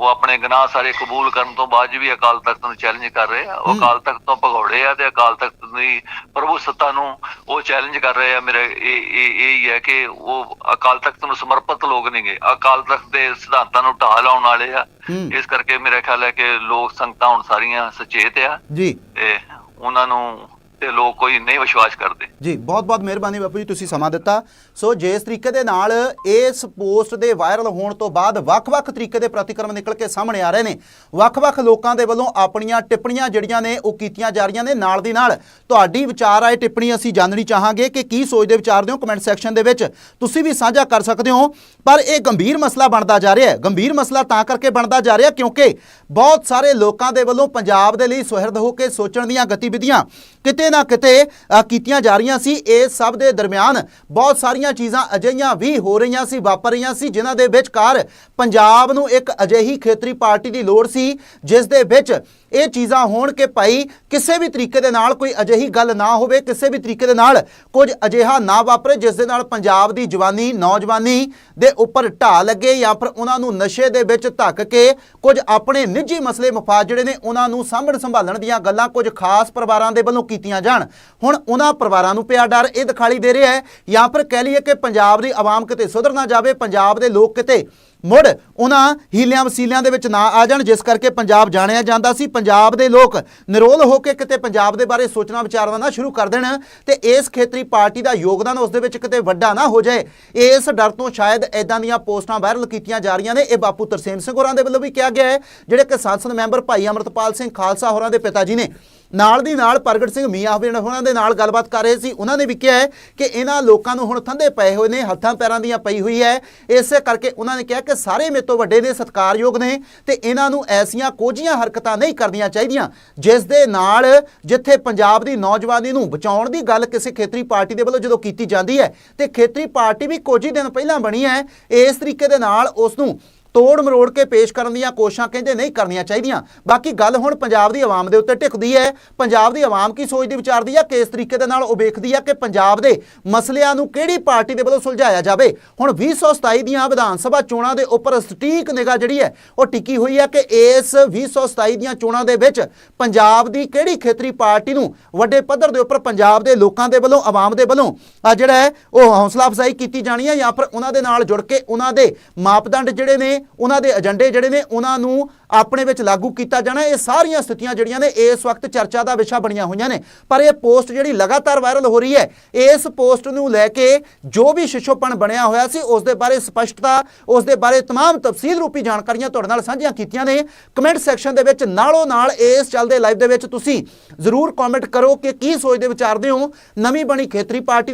ਉਹ ਆਪਣੇ ਗੁਨਾਹ ਸਾਰੇ ਕਬੂਲ ਕਰਨ ਤੋਂ ਬਾਅਦ ਵੀ ਅਕਾਲ ਤਖਤ ਨੂੰ ਚੈਲੰਜ ਕਰ ਰਹੇ ਆ। ਉਹ। ਅਕਾਲ ਤਖਤ ਤੋਂ ਭਗੌੜੇ ਆ ਤੇ ਅਕਾਲ ਤਖਤ ਦੀ ਪ੍ਰਭੂ ਸੱਤਾ ਨੂੰ ਉਹ ਚੈਲੰਜ ਕਰ ਰਹੇ ਆ। ਮੇਰੇ ਇਹ ਇਹ ਇਹ ਹੀ ਹੈ ਕਿ ਉਹ ਅਕਾਲ ਤਖਤ ਨੂੰ ਸਮਰਪਿਤ ਲੋਕ ਨਹੀਂਗੇ ਅਕਾਲ ਤਖਤ ਦੇ ਸਿਧਾਂਤਾਂ ਨੂੰ ਢਾਹ ਲਾਉਣ ਵਾਲੇ ਆ। ਇਸ ਕਰਕੇ ਮੇਰਾ ਖਿਆਲ ਹੈ ਕਿ ਲੋਕ ਸੰਗਤਾਂ ਹੁਣ ਸਾਰੀਆਂ ਸੁਚੇਤ ਆ। ਜੀ। ਤੇ ਉਹਨਾਂ ਨੂੰ ਤੇ ਲੋਕ ਕੋਈ ਨਹੀਂ ਵਿਸ਼ਵਾਸ ਕਰਦੇ। ਜੀ, ਬਹੁਤ ਬਹੁਤ ਮਿਹਰਬਾਨੀ ਬਾਪੂ ਜੀ, ਤੁਸੀਂ ਸਮਾਂ ਦਿੱਤਾ। ਸੋ ਜਿਸ ਤਰੀਕੇ ਦੇ ਨਾਲ ਇਸ ਪੋਸਟ ਦੇ ਵਾਇਰਲ ਹੋਣ ਤੋਂ ਬਾਅਦ ਵੱਖ-ਵੱਖ ਤਰੀਕੇ ਦੇ ਪ੍ਰਤੀਕਰਮ ਨਿਕਲ ਕੇ ਸਾਹਮਣੇ ਆ ਰਹੇ ਨੇ। ਵੱਖ-ਵੱਖ ਲੋਕਾਂ ਦੇ ਵੱਲੋਂ ਆਪਣੀਆਂ ਟਿੱਪਣੀਆਂ ਜਿਹੜੀਆਂ ਨੇ, ਉਹ ਕੀਤੀਆਂ ਜਾ ਰਹੀਆਂ ਨੇ। ਨਾਲ ਦੀ ਨਾਲ ਤੁਹਾਡੀ ਵਿਚਾਰ ਆਏ ਟਿੱਪਣੀ ਅਸੀਂ ਜਾਣਨੀ ਚਾਹਾਂਗੇ ਕਿ ਕੀ ਸੋਚਦੇ ਵਿਚਾਰਦੇ ਹੋ ਕਮੈਂਟ ਸੈਕਸ਼ਨ ਦੇ ਵਿੱਚ। ਤੁਸੀਂ ਵੀ ਸਾਂਝਾ ਕਰ ਸਕਦੇ ਹੋ, ਪਰ ਇਹ ਗੰਭੀਰ ਮਸਲਾ ਬਣਦਾ ਜਾ ਰਿਹਾ ਹੈ। ਗੰਭੀਰ ਮਸਲਾ ਤਾਂ ਕਰਕੇ ਬਣਦਾ ਜਾ ਰਿਹਾ ਕਿਉਂਕਿ ਬਹੁਤ ਸਾਰੇ ਲੋਕਾਂ ਦੇ ਵੱਲੋਂ ਪੰਜਾਬ ਦੇ ਲਈ ਸੁਹਿਰਦ ਹੋ ਕੇ ਸੋਚਣ ਦੀਆਂ ਗਤੀਵਿਧੀਆਂ ਕਿਤੇ ਕਿਤੇ ਨਾ ਕਿਤੇ ਕੀਤੀਆਂ ਜਾ ਰਹੀਆਂ ਸੀ। ਇਸ ਸਭ ਦੇ ਦਰਮਿਆਨ ਬਹੁਤ ਸਾਰੀਆਂ ਚੀਜ਼ਾਂ ਅਜਿਹੀਆਂ ਵੀ ਹੋ ਰਹੀਆਂ ਸੀ, ਵਾਪਰ ਰਹੀਆਂ ਸੀ, ਜਿਨ੍ਹਾਂ ਦੇ ਵਿਚਕਾਰ ਪੰਜਾਬ ਨੂੰ ਇੱਕ ਅਜਿਹੀ ਖੇਤਰੀ ਪਾਰਟੀ ਦੀ ਲੋੜ ਸੀ, ਜਿਸ ਦੇ ਵਿੱਚ ਇਹ ਚੀਜ਼ਾਂ ਹੋਣ ਕਿ ਭਾਈ ਕਿਸੇ ਵੀ ਤਰੀਕੇ ਦੇ ਨਾਲ ਕੋਈ ਅਜਿਹੀ ਗੱਲ ਨਾ ਹੋਵੇ, ਕਿਸੇ ਵੀ ਤਰੀਕੇ ਦੇ ਨਾਲ ਕੁਝ ਅਜਿਹਾ ਨਾ ਵਾਪਰੇ, ਜਿਸ ਦੇ ਨਾਲ ਪੰਜਾਬ ਦੀ ਜਵਾਨੀ, ਨੌਜਵਾਨੀ ਦੇ ਉੱਪਰ ਢਾਹ ਲੱਗੇ ਜਾਂ ਫਿਰ ਉਹਨਾਂ ਨੂੰ ਨਸ਼ੇ ਦੇ ਵਿੱਚ ਧੱਕ ਕੇ ਕੁਝ ਆਪਣੇ ਨਿੱਜੀ ਮਸਲੇ ਮਫਾਦ ਜਿਹੜੇ ਨੇ ਉਹਨਾਂ ਨੂੰ ਸਾਂਭਣ ਸੰਭਾਲਣ ਦੀਆਂ ਗੱਲਾਂ ਕੁਝ ਖਾਸ ਪਰਿਵਾਰਾਂ ਦੇ ਵੱਲੋਂ ਕੀਤੀਆਂ ਜਾਣ। ਹੁਣ ਉਹਨਾਂ ਪਰਿਵਾਰਾਂ ਨੂੰ ਪਿਆ ਡਰ, ਇਹ ਦਿਖਾਈ ਦੇ ਰਿਹਾ ਹੈ ਜਾਂ ਫਿਰ ਕਹਿ ਲਈਏ ਕਿ ਪੰਜਾਬ ਦੀ ਆਵਾਮ ਕਿਤੇ ਸੁਧਰ ਨਾ ਜਾਵੇ, ਪੰਜਾਬ ਦੇ ਲੋਕ ਕਿਤੇ ਮੁੜ ਉਹਨਾਂ ਹੀਲਿਆਂ ਵਸੀਲਿਆਂ ਦੇ ਵਿੱਚ ਨਾ ਆ ਜਾਣ, ਜਿਸ ਕਰਕੇ ਪੰਜਾਬ ਜਾਣਿਆ ਜਾਂਦਾ ਸੀ। ਪੰਜਾਬ ਦੇ ਲੋਕ ਨਿਰੋਲ ਹੋ ਕੇ ਕਿਤੇ ਪੰਜਾਬ ਦੇ ਬਾਰੇ ਸੋਚਣਾ, ਵਿਚਾਰਨਾ ਨਾ ਸ਼ੁਰੂ ਕਰ ਦੇਣ ਤੇ ਇਸ ਖੇਤਰੀ ਪਾਰਟੀ ਦਾ ਯੋਗਦਾਨ ਉਸ ਦੇ ਵਿੱਚ ਕਿਤੇ ਵੱਡਾ ਨਾ ਹੋ ਜਾਏ। ਇਸ ਡਰ ਤੋਂ ਸ਼ਾਇਦ ਐਦਾਂ ਦੀਆਂ ਪੋਸਟਾਂ ਵਾਇਰਲ ਕੀਤੀਆਂ ਜਾ ਰਹੀਆਂ ਨੇ। ਇਹ ਬਾਪੂ ਤਰਸੇਮ ਸਿੰਘ ਹੋਰਾਂ ਦੇ ਵੱਲੋਂ ਵੀ ਕਿਹਾ ਗਿਆ ਹੈ, ਜਿਹੜੇ ਕਿ ਸੰਸਦ ਮੈਂਬਰ ਭਾਈ ਅਮਰਤਪਾਲ ਸਿੰਘ ਖਾਲਸਾ ਹੋਰਾਂ ਦੇ ਪਿਤਾ ਜੀ ਨੇ। ਨਾਲ ਦੀ ਨਾਲ ਪ੍ਰਗਟ ਸਿੰਘ ਮੀਆਂ ਵੀ ਉਹਨਾਂ ਦੇ ਨਾਲ ਗੱਲਬਾਤ ਕਰ ਰਹੇ ਸੀ। ਉਹਨਾਂ ਨੇ ਵੀ ਕਿਹਾ ਕਿ ਇਹਨਾਂ ਲੋਕਾਂ ਨੂੰ ਹੁਣ ਥੰਦੇ ਪਏ ਹੋਏ ਨੇ, ਹੱਥਾਂ ਪੈਰਾਂ ਦੀਆਂ ਪਈ ਹੋਈ ਹੈ। ਇਸੇ ਕਰਕੇ ਉਹਨਾਂ ਨੇ ਕਿਹਾ ਕਿ ਸਾਰੇ ਮੇਰੇ ਤੋਂ ਵੱਡੇ ਨੇ, ਸਤਿਕਾਰਯੋਗ ਨੇ ਤੇ ਇਹਨਾਂ ਨੂੰ ਐਸੀਆਂ ਕੋਝੀਆਂ ਹਰਕਤਾਂ ਨਹੀਂ ਕਰਨੀਆਂ ਚਾਹੀਦੀਆਂ, ਜਿਸ ਦੇ ਨਾਲ ਜਿੱਥੇ ਪੰਜਾਬ ਦੀ ਨੌਜਵਾਨੀ ਨੂੰ ਬਚਾਉਣ ਦੀ ਗੱਲ ਕਿਸੇ ਖੇਤਰੀ ਪਾਰਟੀ ਦੇ ਵੱਲੋਂ ਜਦੋਂ ਕੀਤੀ ਜਾਂਦੀ ਹੈ ਤੇ ਖੇਤਰੀ ਪਾਰਟੀ ਵੀ ਕੁਝ ਹੀ ਦਿਨ ਪਹਿਲਾਂ ਬਣੀ ਹੈ, ਇਸ ਤਰੀਕੇ ਦੇ ਨਾਲ ਉਸ ਨੂੰ ਤੋੜ ਮਰੋੜ ਕੇ ਪੇਸ਼ ਕਰਨ ਦੀਆਂ ਕੋਸ਼ਿਸ਼ਾਂ ਕਹਿੰਦੇ ਨਹੀਂ ਕਰਨੀਆਂ ਚਾਹੀਦੀਆਂ। ਬਾਕੀ ਗੱਲ ਹੁਣ ਪੰਜਾਬ ਦੀ ਆਵਾਮ ਦੇ ਉੱਤੇ ਟਿਕਦੀ ਹੈ। ਪੰਜਾਬ ਦੀ ਆਵਾਮ ਕੀ ਸੋਚਦੀ, ਵਿਚਾਰਦੀ ਹੈ ਕਿਸ ਤਰੀਕੇ ਦੇ ਨਾਲ ਉਹ ਵੇਖਦੀ ਹੈ ਕਿ ਪੰਜਾਬ ਦੇ ਮਸਲਿਆਂ ਨੂੰ ਕਿਹੜੀ ਪਾਰਟੀ ਦੇ ਵੱਲੋਂ ਸੁਲਝਾਇਆ ਜਾਵੇ? ਹੁਣ 2027 ਦੀਆਂ ਵਿਧਾਨ ਸਭਾ ਚੋਣਾਂ ਦੇ ਉੱਪਰ ਸਟੀਕ ਨਿਗਾਹ ਜਿਹੜੀ ਹੈ, ਉਹ ਟਿੱਕੀ ਹੋਈ ਹੈ ਕਿ ਇਸ 2027 ਦੀਆਂ ਚੋਣਾਂ ਦੇ ਵਿੱਚ ਪੰਜਾਬ ਦੀ ਕਿਹੜੀ ਖੇਤਰੀ ਪਾਰਟੀ ਨੂੰ ਵੱਡੇ ਪੱਧਰ ਦੇ ਉੱਪਰ ਪੰਜਾਬ ਦੇ ਲੋਕਾਂ ਦੇ ਵੱਲੋਂ, ਆਵਾਮ ਦੇ ਵੱਲੋਂ, ਆ ਜਿਹੜਾ ਹੈ, ਉਹ ਹੌਸਲਾ ਅਫਜ਼ਾਈ ਕੀਤੀ ਜਾਣੀ ਹੈ ਜਾਂ ਫਿਰ ਉਹਨਾਂ ਦੇ ਨਾਲ ਜੁੜ ਕੇ ਉਹਨਾਂ ਦੇ ਮਾਪਦੰਡ ਜਿਹੜੇ ਨੇ ਨੇ ਉਹਨਾਂ ਦੇ ਏਜੰਡੇ ਜਿਹੜੇ ਨੇ ਉਹਨਾਂ ਨੂੰ ਆਪਣੇ ਵਿੱਚ ਲਾਗੂ ਕੀਤਾ ਜਾਣਾ ਇਹ ਸਾਰੀਆਂ ਸਥਿਤੀਆਂ ਜਿਹੜੀਆਂ ਨੇ ਇਸ ਵਕਤ ਚਰਚਾ ਦਾ ਵਿਸ਼ਾ ਬਣੀਆਂ ਹੋਈਆਂ ਨੇ ਪਰ ਇਹ ਪੋਸਟ ਜਿਹੜੀ ਲਗਾਤਾਰ ਵਾਇਰਲ ਹੋ ਰਹੀ ਹੈ ਇਸ ਪੋਸਟ ਨੂੰ ਲੈ ਕੇ ਜੋ ਵੀ ਸ਼ਿਸ਼ੋਪਣ ਬਣਿਆ ਹੋਇਆ ਸੀ ਉਸ ਦੇ ਬਾਰੇ ਸਪਸ਼ਟਤਾ ਉਸ ਦੇ ਬਾਰੇ तमाम ਤਫਸੀਲ ਰੂਪੀ ਜਾਣਕਾਰੀਆਂ ਤੁਹਾਡੇ ਨਾਲ ਸਾਂਝੀਆਂ ਕੀਤੀਆਂ ਨੇ ਕਮੈਂਟ ਸੈਕਸ਼ਨ ਦੇ ਵਿੱਚ ਨਾਲੋਂ ਨਾਲ ਇਸ ਚੱਲਦੇ ਲਾਈਵ ਦੇ ਵਿੱਚ ਤੁਸੀਂ ਜ਼ਰੂਰ ਕਮੈਂਟ ਕਰੋ ਕਿ ਕੀ ਸੋਚਦੇ ਵਿਚਾਰਦੇ ਹੋ ਨਵੀਂ ਬਣੀ ਖੇਤਰੀ ਪਾਰਟੀ ਦੇ